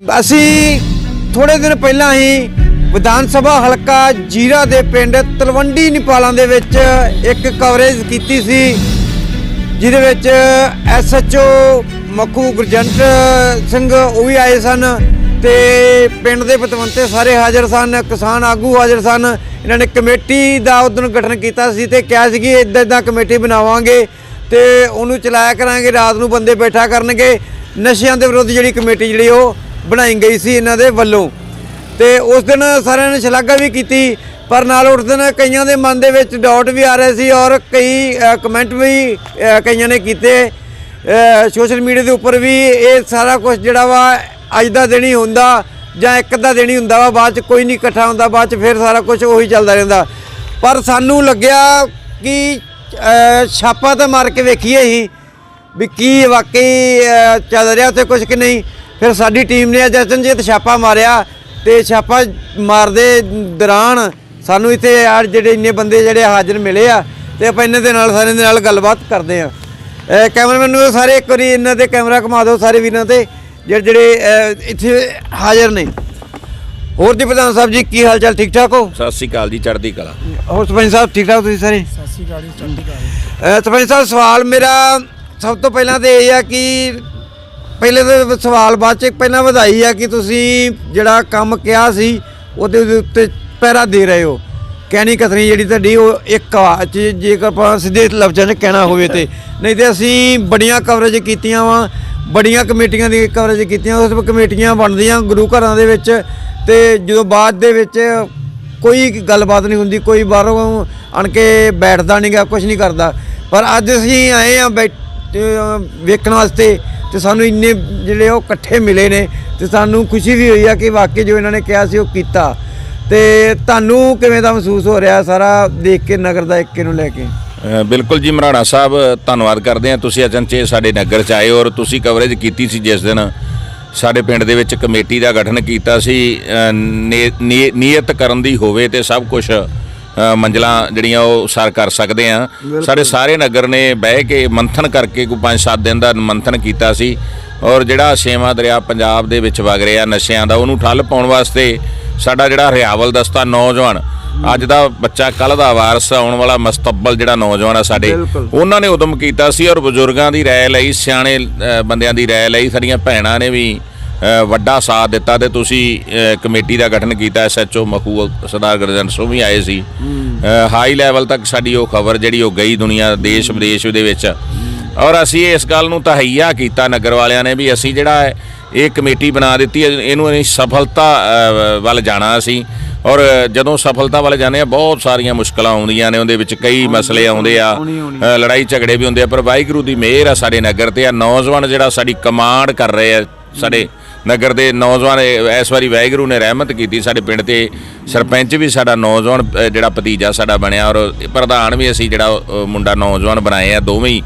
ਅਸੀਂ ਥੋੜੇ ਦਿਨ ਪਹਿਲਾਂ ਹੀ ਵਿਧਾਨ ਸਭਾ ਹਲਕਾ ਜੀਰਾ ਦੇ ਪਿੰਡ ਤਲਵੰਡੀ ਨਿਪਾਲਾਂ ਦੇ ਵਿੱਚ ਇੱਕ ਕਵਰੇਜ ਕੀਤੀ ਸੀ, ਜਿਹਦੇ ਵਿੱਚ ਐਸਐਚਓ ਮੱਖੂ ਗੁਰਜੰਟ ਸਿੰਘ ਉਹ ਵੀ ਆਏ ਸਨ ਤੇ ਪਿੰਡ ਦੇ ਪਤਵੰਤੇ ਸਾਰੇ ਹਾਜ਼ਰ ਸਨ, ਕਿਸਾਨ ਆਗੂ ਹਾਜ਼ਰ ਸਨ। ਇਹਨਾਂ ਨੇ ਕਮੇਟੀ ਦਾ ਉਦੋਂ ਗਠਨ ਕੀਤਾ ਸੀ ਤੇ ਕਿਹਾ ਸੀ ਕਿ ਇਦਾਂ ਇਦਾਂ ਕਮੇਟੀ ਬਣਾਵਾਂਗੇ ਤੇ ਉਹਨੂੰ ਚਲਾਇਆ ਕਰਾਂਗੇ, ਰਾਤ ਨੂੰ ਬੰਦੇ ਬੈਠਾ ਕਰਨਗੇ। ਨਸ਼ਿਆਂ ਦੇ ਵਿਰੁੱਧ ਜਿਹੜੀ ਕਮੇਟੀ ਜਿਹੜੀ ਉਹ ਬਣਾਈ ਗਈ ਸੀ ਇਹਨਾਂ ਦੇ ਵੱਲੋਂ। ਤੇ ਉਸ ਦਿਨ ਸਾਰਿਆਂ ਨੇ ਸ਼ਲਾਘਾ ਵੀ ਕੀਤੀ, ਪਰ ਨਾਲ ਉਸ ਦਿਨ ਕਈਆਂ ਦੇ ਮਨ ਦੇ ਵਿੱਚ ਡਾਊਟ ਵੀ ਆ ਰਹੇ ਸੀ ਔਰ ਕਈ ਕਮੈਂਟ ਵੀ ਕਈਆਂ ਨੇ ਕੀਤੇ। ਸੋਸ਼ਲ ਮੀਡੀਆ ਦੇ ਉੱਪਰ ਵੀ ਇਹ ਸਾਰਾ ਕੁਝ ਜਿਹੜਾ ਵਾ ਅੱਜ ਦਾ ਦਿਨ ਹੀ ਹੁੰਦਾ ਜਾਂ ਇੱਕ ਦਾ ਦਿਨ ਹੀ ਹੁੰਦਾ ਵਾ, ਬਾਅਦ ਚ ਕੋਈ ਨਹੀਂ ਇਕੱਠਾ ਹੁੰਦਾ, ਬਾਅਦ ਚ ਫਿਰ ਸਾਰਾ ਕੁਝ ਉਹੀ ਚੱਲਦਾ ਰਹਿੰਦਾ। ਪਰ ਸਾਨੂੰ ਲੱਗਿਆ ਕਿ ਛਾਪਾ ਤਾਂ ਮਾਰ ਕੇ ਵੇਖੀਏ ਹੀ ਵੀ ਕੀ ਵਾਕਈ ਚੱਲ ਰਿਹਾ ਉੱਥੇ ਕੁਝ ਕਿ ਨਹੀਂ। ਫਿਰ ਸਾਡੀ ਟੀਮ ਨੇ ਅੱਜ ਅਚਨਚੇਤ ਛਾਪਾ ਮਾਰਿਆ ਤੇ ਛਾਪਾ ਮਾਰਦੇ ਦੌਰਾਨ ਸਾਨੂੰ ਇੱਥੇ ਆ ਜਿਹੜੇ ਇੰਨੇ ਬੰਦੇ ਜਿਹੜੇ ਹਾਜ਼ਰ ਮਿਲੇ ਆ ਤੇ ਆਪਾਂ ਇਹਨਾਂ ਦੇ ਨਾਲ ਸਾਰਿਆਂ ਦੇ ਨਾਲ ਗੱਲਬਾਤ ਕਰਦੇ ਆ। ਕੈਮਰਾਮੈਨ ਨੂੰ ਸਾਰੇ ਇੱਕ ਵਾਰੀ ਇਹਨਾਂ ਤੇ ਕੈਮਰਾ ਘੁਮਾ ਦਿਓ ਸਾਰੇ ਵੀਰਾਂ ਤੇ ਜਿਹੜੇ ਜਿਹੜੇ ਇੱਥੇ ਹਾਜ਼ਰ ਨੇ। ਹੋਰ ਜੀ ਪ੍ਰਧਾਨ ਸਾਹਿਬ ਜੀ ਕੀ ਹਾਲ ਚਾਲ ਠੀਕ ਠਾਕ ਹੋ? ਸਤਿ ਸ੍ਰੀ ਅਕਾਲ ਜੀ ਚੜ੍ਹਦੀ ਕਲਾ। ਹੋਰ ਸਰਪੰਚ ਸਾਹਿਬ ਠੀਕ ਠਾਕ ਤੁਸੀਂ ਸਾਰੇ? ਸਤਿ ਸ਼੍ਰੀ ਅਕਾਲ ਜੀ ਚੜ੍ਹਦੀ ਕਲਾ ਸਰਪੰਚ ਸਾਹਿਬ ਸਵਾਲ ਮੇਰਾ ਸਭ ਤੋਂ ਪਹਿਲਾਂ ਤੇ ਇਹ ਆ ਕਿ ਪਹਿਲੇ ਤਾਂ ਸਵਾਲ ਬਾਅਦ ਚ ਪਹਿਲਾਂ ਵਧਾਈ ਆ ਕਿ ਤੁਸੀਂ ਜਿਹੜਾ ਕੰਮ ਕਿਹਾ ਸੀ, ਉਹਦੇ ਉੱਤੇ ਪਹਿਰਾ ਦੇ ਰਹੇ ਹੋ। ਕਹਿਣੀ ਕਥਨੀ ਜਿਹੜੀ ਤੁਹਾਡੀ, ਉਹ ਇੱਕ ਆ। ਜੇ- ਜੇਕਰ ਆਪਾਂ ਸਿੱਧੇ ਲਫ਼ਜ਼ਾਂ 'ਚ ਕਹਿਣਾ ਹੋਵੇ ਤੇ। ਨਹੀਂ ਤੇ ਅਸੀਂ ਬੜੀਆਂ ਕਵਰੇਜ ਕੀਤੀਆਂ ਵਾ, ਬੜੀਆਂ ਕਮੇਟੀਆਂ ਦੀ ਕਵਰੇਜ ਕੀਤੀਆਂ, ਉਸ ਕਮੇਟੀਆਂ ਬਣਦੀਆਂ ਗੁਰੂ ਘਰਾਂ ਦੇ ਵਿੱਚ ਤੇ ਜਦੋਂ ਬਾਅਦ ਦੇ ਵਿੱਚ ਕੋਈ ਗੱਲਬਾਤ ਨਹੀਂ ਹੁੰਦੀ, ਕੋਈ ਬਾਹਰੋਂ ਆਣ ਕੇ ਬੈਠਦਾ ਨਹੀਂਗਾ ਕੁਝ ਨਹੀਂ ਕਰਦਾ। ਪਰ ਅੱਜ ਅਸੀਂ ਆਏ ਆ ਵੇਖਣ ਵਾਸਤੇ ਤੇ ਸਾਨੂੰ ਇੰਨੇ ਜਿਹੜੇ ਉਹ ਇਕੱਠੇ ਮਿਲੇ ਨੇ ਤੇ ਸਾਨੂੰ ਖੁਸ਼ੀ ਵੀ ਹੋਈ ਆ ਕਿ ਵਾਕਈ ਜੋ ਇਹਨਾਂ ਨੇ ਕਿਹਾ ਸੀ ਉਹ ਕੀਤਾ। ਤੇ ਤੁਹਾਨੂੰ ਕਿਵੇਂ ਦਾ ਮਹਿਸੂਸ ਹੋ ਰਿਹਾ ਸਾਰਾ ਦੇਖ ਕੇ ਨਗਰ ਦਾ ਇੱਕੇ ਨੂੰ ਲੈ ਕੇ? ਬਿਲਕੁਲ ਜੀ ਮਰਾਣਾ ਸਾਹਿਬ, ਧੰਨਵਾਦ ਕਰਦੇ ਹਾਂ। ਤੁਸੀਂ ਅਚਨਚੇ ਸਾਡੇ ਨਗਰ ਚ ਆਏ ਔਰ ਤੁਸੀਂ ਕਵਰੇਜ ਕੀਤੀ ਸੀ ਜਿਸ ਦਿਨ। ਸਾਡੇ ਪਿੰਡ ਦੇ ਵਿੱਚ ਕਮੇਟੀ ਦਾ ਗਠਨ ਕੀਤਾ ਸੀ। ਨੀਅਤ ਕਰਨ ਦੀ ਹੋਵੇ ਤੇ ਸਭ ਕੁਝ ਮੰਜ਼ਲਾਂ ਜਿਹੜੀਆਂ ਉਹ ਸਰ ਕਰ ਸਕਦੇ ਆ ਸਾਡੇ ਸਾਰੇ ਨਗਰ ਨੇ ਬਹਿ ਕੇ ਮੰਥਨ ਕਰਕੇ ਕੋਈ 5-7 ਦਿਨ ਦਾ ਮੰਥਨ ਕੀਤਾ ਸੀ ਔਰ ਜਿਹੜਾ ਛੇਵਾਂ ਦਰਿਆ ਪੰਜਾਬ ਦੇ ਵਿੱਚ ਵਗ ਰਿਹਾ ਨਸ਼ਿਆਂ ਦਾ ਉਹਨੂੰ ਠੱਲ ਪਾਉਣ ਵਾਸਤੇ ਸਾਡਾ ਜਿਹੜਾ ਹਰਿਆਵਲ ਦਸਤਾ ਨੌਜਵਾਨ ਅੱਜ ਦਾ ਬੱਚਾ ਕੱਲ ਦਾ ਵਾਰਸ ਆਉਣ ਵਾਲਾ ਮਸਤਕਬਲ ਜਿਹੜਾ ਨੌਜਵਾਨ ਆ ਸਾਡੇ। ਉਹਨਾਂ ਨੇ ਉਦਮ ਕੀਤਾ ਸੀ ਔਰ ਬਜ਼ੁਰਗਾਂ ਦੀ ਰਾਏ ਲਈ ਸਿਆਣੇ ਬੰਦਿਆਂ ਦੀ ਰਾਏ ਲਈ ਸਾਡੀਆਂ ਭੈਣਾਂ ਨੇ ਵੀ ਵੱਡਾ ਸਾਥ ਦਿੱਤਾ ਤੇ ਤੁਸੀਂ ਕਮੇਟੀ ਦਾ ਗਠਨ ਕੀਤਾ ਐਸਐਚਓ ਮਖੂ ਸਰਦਾਰ ਗੁਰਜੰਟ ਸਿੰਘ ਵੀ ਆਏ ਸੀ। ਹਾਈ ਲੈਵਲ ਤੱਕ ਸਾਡੀ ਉਹ ਖਬਰ ਜਿਹੜੀ ਉਹ ਗਈ ਦੁਨੀਆ ਦੇਸ਼ ਵਿਦੇਸ਼ ਦੇ ਵਿੱਚ। ਔਰ ਅਸੀਂ ਇਸ ਗੱਲ ਨੂੰ ਤਹਈਆ ਕੀਤਾ ਨਗਰ ਵਾਲਿਆਂ ਨੇ ਵੀ ਅਸੀਂ ਜਿਹੜਾ ਹੈ, ਇਹ ਕਮੇਟੀ ਬਣਾ ਦਿੱਤੀ ਇਹਨੂੰ ਅਸੀਂ ਸਫਲਤਾ ਵੱਲ ਜਾਣਾ ਅਸੀਂ ਔਰ ਜਦੋਂ ਸਫਲਤਾ ਵੱਲ ਜਾਂਦੇ ਆ ਬਹੁਤ ਸਾਰੀਆਂ ਮੁਸ਼ਕਲਾਂ ਆਉਂਦੀਆਂ ਨੇ ਉਹਦੇ ਵਿੱਚ ਕਈ ਮਸਲੇ ਆਉਂਦੇ ਆ। ਲੜਾਈ ਝਗੜੇ ਵੀ ਹੁੰਦੇ ਆ ਪਰ ਵਾਹਿਗੁਰੂ ਦੀ ਮਿਹਰ ਆ ਸਾਡੇ ਨਗਰ ਤੇ ਆ ਨੌਜਵਾਨ ਜਿਹੜਾ ਸਾਡੀ ਕਮਾਂਡ ਕਰ ਰਹੇ ਆ ਸਾਡੇ ਨਗਰ ਦੇ ਨੌਜਵਾਨ ਇਸ ਵਾਰੀ ਵਾਹਿਗੁਰੂ ਨੇ ਰਹਿਮਤ ਕੀਤੀ। ਸਾਡੇ ਪਿੰਡ ਤੇ ਸਰਪੰਚ ਵੀ ਸਾਡਾ ਨੌਜਵਾਨ ਜਿਹੜਾ ਭਤੀਜਾ ਸਾਡਾ ਬਣਿਆ ਔਰ ਪ੍ਰਧਾਨ ਵੀ ਅਸੀਂ ਜਿਹੜਾ ਮੁੰਡਾ ਨੌਜਵਾਨ ਬਣਾਏ ਆ ਦੋਵੇਂ ਹੀ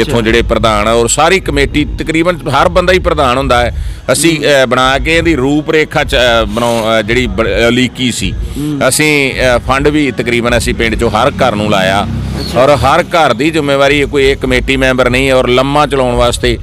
ਇਥੋਂ ਜਿਹੜੇ ਪ੍ਰਧਾਨ ਔਰ ਸਾਰੀ ਕਮੇਟੀ ਤਕਰੀਬਨ ਹਰ ਬੰਦਾ ਹੀ ਪ੍ਰਧਾਨ ਹੁੰਦਾ ਹੈ। ਅਸੀਂ ਬਣਾ ਕੇ ਇਹਦੀ ਰੂਪ ਰੇਖਾ ਬਣਾਉ ਜਿਹੜੀ ਲੀਕੀ ਸੀ। ਅਸੀਂ ਫੰਡ ਵੀ ਤਕਰੀਬਨ ਅਸੀਂ ਪਿੰਡ ਚੋਂ ਹਰ ਘਰ ਨੂੰ ਲਾਇਆ ਔਰ ਹਰ ਘਰ ਦੀ ਜ਼ਿੰਮੇਵਾਰੀ ਕੋਈ ਇੱਕ ਕਮੇਟੀ ਮੈਂਬਰ ਨਹੀਂ ਔਰ ਲੰਮਾ ਚਲਾਉਣ ਵਾਸਤੇ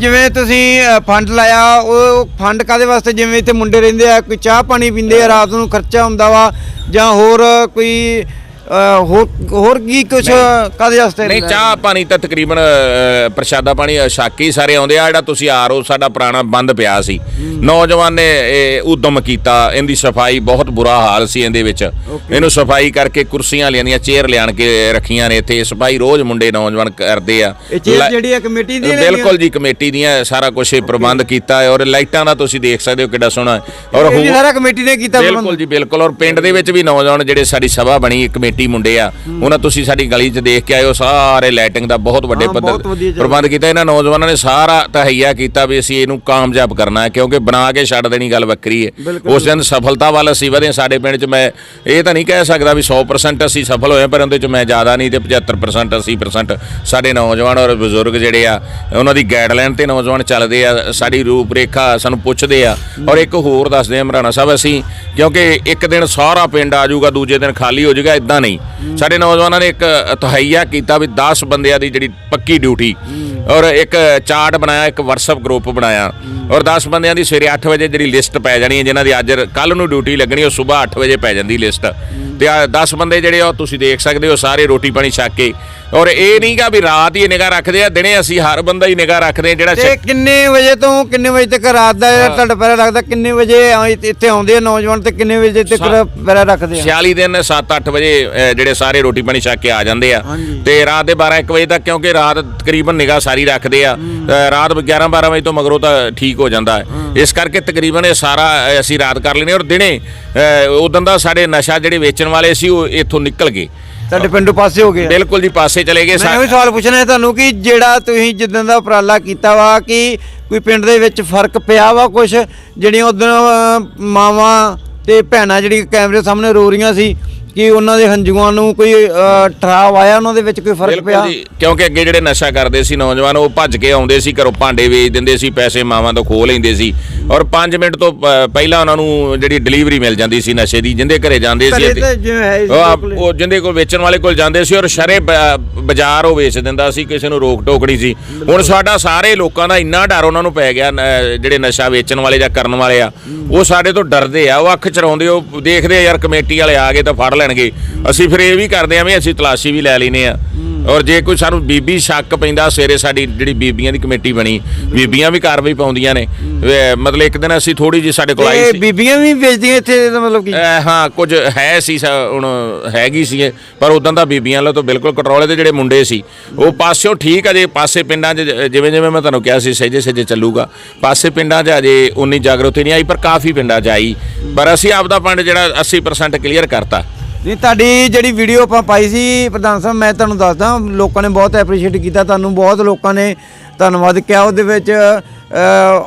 ਜਿਵੇਂ ਤੁਸੀਂ ਅ, ਫੰਡ ਲਾਇਆ ਉਹ ਫੰਡ ਕਾਦੇ ਵਾਸਤੇ? ਜਿਵੇਂ ਇੱਥੇ ਮੁੰਡੇ ਰਹਿੰਦੇ ਆ ਕੋਈ ਚਾਹ ਪਾਣੀ ਪੀਂਦੇ ਆ ਰਾਤ ਨੂੰ ਖਰਚਾ ਹੁੰਦਾ ਵਾ ਜਾਂ ਹੋਰ ਕੋਈ ਅ, ਹੋਰ ਹੋਰ ਕੀ ਕੁਝ ਕਾਦੇ ਵਾਸਤੇ ਨਹੀਂ ਚਾਹ ਪਾਣੀ ਤਾਂ ਤਕਰੀਬਨ ਅ, ਪ੍ਰਸ਼ਾਦਾ ਪਾਣੀ ਹੀ ਸਾਰੇ ਆਉਂਦੇ ਆ। ਜਿਹੜਾ ਤੁਸੀਂ ਆਰਓ ਸਾਡਾ ਪੁਰਾਣਾ ਬੰਦ ਪਿਆ ਸੀ। ਨੌਜਵਾਨ ਨੇ ਇਹ ਉਦਮ ਕੀਤਾ। ਇਹਦੀ ਸਫ਼ਾਈ ਬਹੁਤ ਬੁਰਾ ਹਾਲ ਸੀ ਇਹਦੇ ਵਿੱਚ। ਇਹਨੂੰ ਸਫ਼ਾਈ ਕਰਕੇ ਕੁਰਸੀਆਂ ਲਿਆਂਦੀਆਂ ਚੇਅਰ ਲਿਆਣ ਕੇ ਰੱਖੀਆਂ ਨੇ ਇੱਥੇ। ਸਫ਼ਾਈ ਰੋਜ਼ ਮੁੰਡੇ ਨੌਜਵਾਨ ਕਰਦੇ ਆ। ਇਹ ਚੀਜ਼ ਲੈ- ਜਿਹੜੀ ਕਮੇਟੀ ਦੀ ਬਿਲਕੁਲ ਜੀ ਕਮੇਟੀ ਦੀਆਂ ਸਾਰਾ ਕੁਝ ਪ੍ਰਬੰਧ ਕੀਤਾ ਹੈ। ਔਰ ਲਾਈਟਾਂ ਦਾ ਤੁਸੀਂ ਦੇਖ ਸਕਦੇ ਹੋ ਕਿੱਡਾ ਸੋਹਣਾ ਹੈ। ਔਰ ਇਹ ਵੀ ਹੋਰ- ਸਾਰਾ ਕਮੇਟੀ ਨੇ ਕੀਤਾ। ਬਿਲਕੁਲ ਜੀ ਬਿਲਕੁਲ। ਔਰ ਪਿੰਡ ਦੇ ਵਿੱਚ ਵੀ ਨੌਜਵਾਨ ਜਿਹੜੇ ਸਾਡੀ ਸਭਾ ਬਣੀ ਕਮੇਟੀ ਮੁੰਡੇ ਆ। ਉਹਨਾਂ ਤੁਸੀਂ ਸਾਡੀ ਗਲੀ 'ਚ ਦੇਖ ਕੇ ਆਇਓ ਸਾਰੇ ਲਾਈਟਿੰਗ ਦਾ ਬਹੁਤ ਵੱਡੇ ਪੱਧਰ ਪ੍ਰਬੰਧ ਕੀਤਾ। ਇਹਨਾਂ ਨੌਜਵਾਨਾਂ ਨੇ ਸਾਰਾ ਤਹਈਆ ਕੀਤਾ ਵੀ ਅਸੀਂ ਇਹਨੂੰ ਕਾਮਯਾਬ ਕਰਨਾ ਹੈ ਕਿਉਂਕਿ ਬਣਾ ਕੇ ਛੱਡ ਦੇਣੀ ਗੱਲ ਵੱਖਰੀ ਹੈ। ਉਸ ਦਿਨ ਸਫਲਤਾ ਵੱਲ ਅਸੀਂ ਵਧੇ ਸਾਡੇ ਪਿੰਡ 'ਚ ਮੈਂ ਇਹ ਤਾਂ ਨਹੀਂ ਕਹਿ ਸਕਦਾ ਵੀ 100% ਅਸੀਂ ਸਫਲ ਹੋਏ ਪਰ ਉਹਦੇ 'ਚ ਮੈਂ ਜ਼ਿਆਦਾ ਨਹੀਂ ਤੇ 75% 80% ਸਾਡੇ ਨੌਜਵਾਨ ਔਰ ਬਜ਼ੁਰਗ ਜਿਹੜੇ ਆ ਉਹਨਾਂ ਦੀ ਗਾਈਡਲਾਈਨ ਤੇ ਨੌਜਵਾਨ ਚੱਲਦੇ ਆ ਸਾਡੀ ਰੂਪ ਰੇਖਾ ਸਾਨੂੰ ਪੁੱਛਦੇ ਆ। ਔਰ ਇੱਕ ਹੋਰ ਦੱਸਦੇ ਆ ਮਰਾਣਾ ਸਾਹਿਬ ਅਸੀਂ ਕਿਉਂਕਿ ਇੱਕ ਦਿਨ ਸਾਰਾ ਪਿੰਡ ਆ ਜਾਊਗਾ ਦੂਜੇ ਦਿਨ ਖਾਲੀ ਹੋ ਜਾਊਗਾ ਇਦਾਂ ਨਹੀਂ। ਸਾਡੇ ਨੌਜਵਾਨਾਂ ਨੇ ਇੱਕ ਤਹਈਆ ਕੀਤਾ ਵੀ 10 ਬੰਦਿਆਂ ਦੀ ਜਿਹੜੀ ਪੱਕੀ ਡਿਊਟੀ। ਔਰ ਇੱਕ ਚਾਰਟ ਬਣਾਇਆ, ਇੱਕ WhatsApp ਗਰੁੱਪ ਬਣਾਇਆ। ਔਰ 10 ਬੰਦਿਆਂ ਦੀ ਸਵੇਰੇ 8 ਵਜੇ ਜਿਹੜੀ ਲਿਸਟ ਪੈ ਜਾਣੀ ਹੈ, ਜਿਨ੍ਹਾਂ ਦੀ ਅੱਜ ਕੱਲ ਨੂੰ ਡਿਊਟੀ ਲੱਗਣੀ, ਉਹ ਸਵੇਰ 8 ਵਜੇ ਪੈ ਜਾਂਦੀ ਲਿਸਟ ਤੇ ਆ 10 ਬੰਦੇ ਜਿਹੜੇ ਆ, ਉਹ ਤੁਸੀਂ ਦੇਖ ਸਕਦੇ ਹੋ, ਸਾਰੇ ਰੋਟੀ ਪਾਣੀ ਛੱਕ ਕੇ ਔਰ ਇਹ ਨਹੀਂਗਾ ਵੀ ਰਾਤ ਹੀ ਨਿਗਾਹ ਰੱਖਦੇ ਆ ਦਿਨੇ ਅਸੀਂ ਹਰ ਬੰਦਾ ਹੀ ਨਿਗਾਹ ਰੱਖਦੇ ਆ ਜਿਹੜਾ ਤੇ ਕਿੰਨੇ ਵਜੇ ਤੋਂ ਕਿੰਨੇ ਵਜੇ ਤੱਕ ਰਾਤ ਦਾ ਜਿਹੜਾ ਤੁਹਾਡਾ ਪਹਿਰਾ ਲੱਗਦਾ ਕਿੰਨੇ ਵਜੇ ਇੱਥੇ ਆਉਂਦੇ ਆ ਨੌਜਵਾਨ ਤੇ ਕਿੰਨੇ ਵਜੇ ਤੱਕ ਪਹਿਰਾ ਰੱਖਦੇ ਆ? 46 ਦਿਨ 7-8 ਵਜੇ ਜਿਹੜੇ ਸਾਰੇ ਰੋਟੀ ਪਾਣੀ ਛੱਕ ਕੇ ਆ ਜਾਂਦੇ ਆ। ਤੇ ਰਾਤ ਦੇ 12-1 ਵਜੇ ਤੱਕ ਕਿਉਂਕਿ ਰਾਤ ਤਕਰੀਬਨ ਨਿਗਾਹ ਸਾਰੀ ਰੱਖਦੇ ਆ ਰਾਤ 11-12 ਵਜੇ ਤੋਂ ਮਗਰੋਂ ਤਾਂ ਠੀਕ ਹੋ ਜਾਂਦਾ ਹੈ। ਇਸ ਕਰਕੇ ਤਕਰੀਬਨ ਇਹ ਸਾਰਾ ਅਸੀਂ ਰਾਤ ਕਰ ਲੈਨੇ ਔਰ ਦਿਨੇ ਉਦੋਂ ਦਾ ਸਾਡੇ ਨਸ਼ਾ ਜਿਹੜੇ ਵੇਚਣ ਵਾਲੇ ਸੀ ਉਹ ਇੱਥੋਂ ਨਿਕਲ ਗਏ। ਤੁਹਾਡੇ ਪਿੰਡੋਂ ਪਾਸੇ ਹੋ ਗਏ ਆ। ਬਿਲਕੁਲ ਜੀ ਪਾਸੇ ਚਲੇ ਗਏ ਮੈਂ ਸਾ- ਇਹ ਸਵਾਲ ਪੁੱਛਣਾ ਹੈ ਤੁਹਾਨੂੰ ਕਿ ਜਿਹੜਾ ਤੁਸੀਂ ਜਿੱਦਾਂ ਦਾ ਉਪਰਾਲਾ ਕੀਤਾ ਵਾ ਕਿ ਕੋਈ ਪਿੰਡ ਦੇ ਵਿੱਚ ਫ਼ਰਕ ਪਿਆ ਵਾ ਕੁਝ ਜਿਹੜੀਆਂ ਉਦੋਂ ਮਾਵਾਂ ਤੇ ਭੈਣਾਂ ਜਿਹੜੀ ਕੈਮਰੇ ਸਾਹਮਣੇ ਰੋ ਰਹੀਆਂ ਸੀ ਕਿ ਉਹਨਾਂ ਦੇ ਹੰਝੂਆਂ ਨੂੰ ਕੋਈ ਅ, ਠਰਾਵ ਆਇਆ ਉਹਨਾਂ ਦੇ ਵਿੱਚ ਕੋਈ ਫ਼ਰਕ ਪਿਆ? ਕਿਉਂਕਿ ਅੱਗੇ ਜਿਹੜੇ ਨਸ਼ਾ ਕਰਦੇ ਸੀ ਨੌਜਵਾਨ ਉਹ ਭੱਜ ਕੇ ਆਉਂਦੇ ਸੀ ਘਰੋਂ ਭਾਂਡੇ ਵੇਚ ਦਿੰਦੇ ਸੀ ਪੈਸੇ ਮਾਵਾਂ ਤੋਂ ਖੋਹ ਲੈਂਦੇ ਸੀ। ਔਰ 5 ਮਿੰਟ ਤੋਂ ਪਹਿਲਾਂ ਉਹਨਾਂ ਨੂੰ ਜਿਹੜੀ ਡਿਲੀਵਰੀ ਮਿਲ ਜਾਂਦੀ ਸੀ ਨਸ਼ੇ ਦੀ ਜਿੰਦੇ ਘਰੇ ਜਾਂਦੇ ਸੀ ਉਹ ਜਿੰਦੇ ਕੋਲ ਵੇਚਣ ਵਾਲੇ ਕੋਲ ਜਾਂਦੇ ਸੀ ਔਰ ਸ਼ਰੇ ਬਾਜ਼ਾਰ ਉਹ ਵੇਚ ਦਿੰਦਾ ਸੀ ਕਿਸੇ ਨੂੰ ਰੋਕ ਟੋਕ ਨਹੀਂ ਸੀ। ਹੁਣ ਸਾਡਾ ਸਾਰੇ ਲੋਕਾਂ ਦਾ ਇੰਨਾ ਡਰ ਉਹਨਾਂ ਨੂੰ ਪੈ ਗਿਆ ਨ- ਜਿਹੜੇ ਨਸ਼ਾ ਵੇਚਣ ਵਾਲੇ ਜਾਂ ਕਰਨ ਵਾਲੇ ਆ ਉਹ ਸਾਡੇ ਤੋਂ ਡਰਦੇ ਆ ਉਹ ਅੱਖ ਚਰਾਉਂਦੇ ਉਹ ਦੇਖਦੇ ਆ ਯਾਰ ਕਮੇਟੀ ਵਾਲੇ ਆ ਗਏ ਤਾਂ ਫੜ ਲੈਣਗੇ। ਅਸੀਂ ਫਿਰ ਇਹ ਵੀ ਕਰਦੇ ਆ ਵੀ ਅਸੀਂ ਤਲਾਸ਼ੀ ਵੀ ਲੈ ਲੈਨੇ ਆ। ਔਰ ਜੇ ਕੋਈ ਸਾਨੂੰ ਬੀਬੀ ਸ਼ੱਕ ਪੈਂਦਾ ਸਵੇਰੇ ਸਾਡੀ ਜਿਹੜੀ ਬੀਬੀਆਂ ਦੀ ਕਮੇਟੀ ਬਣੀ ਬੀਬੀਆਂ ਵੀ ਕਾਰਵਾਈ ਪਾਉਂਦੀਆਂ ਨੇ ਮਤਲਬ ਇੱਕ ਦਿਨ ਅਸੀਂ ਥੋੜੀ ਜੀ ਸਾਡੇ ਕੋਲ ਆਈ ਸੀ। ਬੀਬੀਆਂ ਵੀ ਵੇਚਦੀਆਂ ਇੱਥੇ ਇਹਦਾ ਮਤਲਬ ਕੀ? ਹਾਂ ਕੁਝ ਹੈ ਸੀ ਹੁਣ ਹੈਗੀ ਸੀ ਪਰ ਉਦੋਂ ਦਾ ਬੀਬੀਆਂ ਵਾਲਾ ਤੋਂ ਬਿਲਕੁਲ ਕੰਟਰੋਲ ਤੇ ਜਿਹੜੇ ਮੁੰਡੇ ਸੀ ਉਹ ਪਾਸਿਓਂ ਠੀਕ ਅਜੇ ਪਾਸੇ ਪਿੰਡਾਂ 'ਚ ਜਿਵੇਂ ਜਿਵੇਂ ਮੈਂ ਤੁਹਾਨੂੰ ਕਿਹਾ ਸੀ ਸਹਿਜੇ ਸਹਿਜੇ ਚੱਲੂਗਾ ਪਾਸੇ ਪਿੰਡਾਂ 'ਚ ਅਜੇ ਉਨੀ ਜਾਗਰੂਕਤਾ ਨਹੀਂ ਆਈ ਪਰ ਕਾਫੀ ਪਿੰਡਾਂ 'ਚ ਆਈ ਪਰ ਅਸੀਂ ਆਪਦਾ ਪਿੰਡ ਜਿਹੜਾ 80% ਕਲੀਅਰ ਕਰਤਾ। ਨਹੀਂ, ਤੁਹਾਡੀ ਜਿਹੜੀ ਵੀਡੀਓ ਆਪਾਂ ਪਾਈ ਸੀ, ਪ੍ਰਧਾਨ ਸਾਹਿਬ, ਮੈਂ ਤੁਹਾਨੂੰ ਦੱਸਦਾ, ਲੋਕਾਂ ਨੇ ਬਹੁਤ ਐਪਰੀਸ਼ੀਏਟ ਕੀਤਾ, ਤੁਹਾਨੂੰ ਬਹੁਤ ਲੋਕਾਂ ਨੇ ਧੰਨਵਾਦ ਕਿਹਾ। ਉਹਦੇ ਵਿੱਚ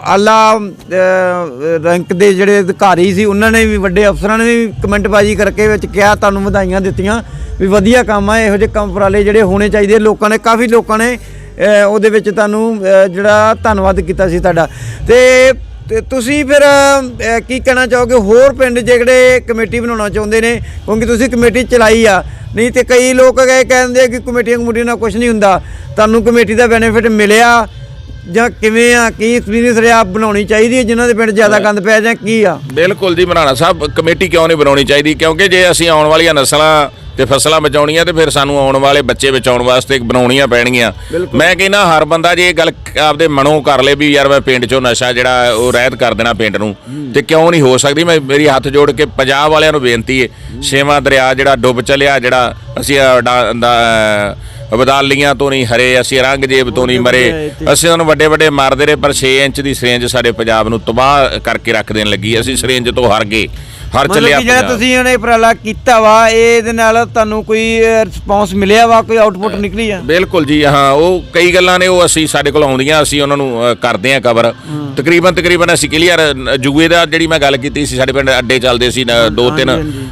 ਆਲਾ ਰੈਂਕ ਦੇ ਜਿਹੜੇ ਅਧਿਕਾਰੀ ਸੀ, ਉਹਨਾਂ ਨੇ ਵੀ, ਵੱਡੇ ਅਫਸਰਾਂ ਨੇ ਵੀ ਕਮੈਂਟਬਾਜ਼ੀ ਕਰਕੇ ਵਿੱਚ ਕਿਹਾ, ਤੁਹਾਨੂੰ ਵਧਾਈਆਂ ਦਿੱਤੀਆਂ, ਵੀ ਵਧੀਆ ਕੰਮ ਆ, ਇਹੋ ਜਿਹੇ ਕੰਮ ਉਪਰਾਲੇ ਜਿਹੜੇ ਹੋਣੇ ਚਾਹੀਦੇ। ਲੋਕਾਂ ਨੇ, ਕਾਫੀ ਲੋਕਾਂ ਨੇ ਉਹਦੇ ਵਿੱਚ ਤੁਹਾਨੂੰ ਜਿਹੜਾ ਧੰਨਵਾਦ ਕੀਤਾ ਸੀ ਤੁਹਾਡਾ। ਤੇ ਤੇ ਤੁਸੀਂ ਫਿਰ ਅਹ, ਕੀ ਕਹਿਣਾ ਚਾਹੋਗੇ? ਹੋਰ ਪਿੰਡ ਜਿਹੜੇ ਕਮੇਟੀ ਬਣਾਉਣਾ ਚਾਹੁੰਦੇ ਨੇ ਕਿਉਂਕਿ ਤੁਸੀਂ ਕਮੇਟੀ ਚਲਾਈ ਆ ਨਹੀਂ ਤੇ ਕਈ ਲੋਕ ਇਹ ਕਹਿੰਦੇ ਆ ਕਿ ਕਮੇਟੀਆਂ ਕਮੇਟੀਆਂ ਨਾਲ ਕੁਝ ਨਹੀਂ ਹੁੰਦਾ। ਤੁਹਾਨੂੰ ਕਮੇਟੀ ਦਾ ਬੈਨੀਫਿਟ ਮਿਲਿਆ ਜਾਂ ਕਿਵੇਂ ਆ ਕੀ ਐਕਸਪੀਰੀਅੰਸ ਰਿਹਾ ਬਣਾਉਣੀ ਚਾਹੀਦੀ ਹੈ ਜਿਨ੍ਹਾਂ ਦੇ ਪਿੰਡ ਜ਼ਿਆਦਾ ਗੰਦ ਪਿਆ ਜਾਂ ਕੀ ਆ? ਬਿਲਕੁਲ ਜੀ ਮਰਾਣਾ ਸਾਹਿਬ ਕਮੇਟੀ ਕਿਉਂ ਨਹੀਂ ਬਣਾਉਣੀ ਚਾਹੀਦੀ? ਕਿਉਂਕਿ ਜੇ ਅਸੀਂ ਆਉਣ ਵਾਲੀਆਂ ਨਸਲਾਂ ਤੇ ਫਸਲਾਂ ਬਚਾਉਣੀਆਂ ਤੇ ਫਿਰ ਸਾਨੂੰ ਆਉਣ ਵਾਲੇ ਬੱਚੇ ਬਚਾਉਣ ਵਾਸਤੇ ਬਣਾਉਣੀਆਂ ਪੈਣਗੀਆਂ। ਮੈਂ ਕਹਿੰਦਾ ਹਰ ਬੰਦਾ ਜੇ ਇਹ ਗੱਲ ਆਪਦੇ ਮਨੋਂ ਕਰ ਲੇ ਵੀ ਯਾਰ ਮੈਂ ਪਿੰਡ ਚੋਂ ਨਸ਼ਾ ਜਿਹੜਾ ਉਹ ਰਹਿਤ ਕਰ ਦੇਣਾ ਪਿੰਡ ਨੂੰ ਤੇ ਕਿਉਂ ਨਹੀਂ ਹੋ ਸਕਦੀ? ਮੈਂ ਮੇਰੀ ਹੱਥ ਜੋੜ ਕੇ ਪੰਜਾਬ ਵਾਲਿਆਂ ਨੂੰ ਬੇਨਤੀ ਹੈ ਛੇਵਾਂ ਦਰਿਆ ਜਿਹੜਾ ਡੁੱਬ ਚੱਲਿਆ ਜਿਹੜਾ ਅਸੀਂ ਬਦਾਲੀਆਂ ਤੋਂ ਨਹੀਂ ਹਰੇ ਅਸੀਂ ਰੰਗਜੇਬ ਤੋਂ ਨਹੀਂ ਮਰੇ। ਅਸੀਂ ਉਹਨਾਂ ਵੱਡੇ ਵੱਡੇ ਮਾਰਦੇ ਰਹੇ ਪਰ 6 ਇੰਚ ਦੀ ਸਰੇਂਜ ਸਾਡੇ ਪੰਜਾਬ ਨੂੰ ਤਬਾਹ ਕਰਕੇ ਰੱਖ ਦੇਣ ਲੱਗੀ। ਅਸੀਂ ਸਰੇਂਜ ਤੋਂ ਹਾਰ ਗਏ। ਹਰ ਚੱਲਿਆ ਜਿਹੜਾ ਪੰਜਾਬ। ਤੁਸੀਂ ਇਹਨੇ ਉਪਰਾਲਾ ਕੀਤਾ ਵਾ ਇਹਦੇ ਨਾਲ ਤੁਹਾਨੂੰ ਕੋਈ ਰਿਸਪੌਂਸ ਮਿਲਿਆ ਵਾ ਕੋਈ ਆਊਟਪੁੱਟ ਨਿਕਲੀ ਆ? ਬਿਲਕੁਲ ਜੀ ਹਾਂ ਉਹ ਕਈ ਗੱਲਾਂ ਨੇ ਉਹ ਅਸੀਂ ਸਾਡੇ ਕੋਲ ਆਉਂਦੀਆਂ ਅਸੀਂ ਉਹਨਾਂ ਨੂੰ ਅ, ਕਰਦੇ ਹਾਂ। ਕਵਰ ਤਕਰੀਬਨ ਤਕਰੀਬਨ ਅਸੀਂ ਕਲੀਅਰ ਜੂਏ ਦਾ ਜਿਹੜੀ ਮੈਂ ਗੱਲ ਕੀਤੀ ਸੀ ਸਾਡੇ ਪਿੰਡ ਅੱਡੇ ਚੱਲਦੇ ਸੀ ਨ- ਦੋ ਤਿੰਨ।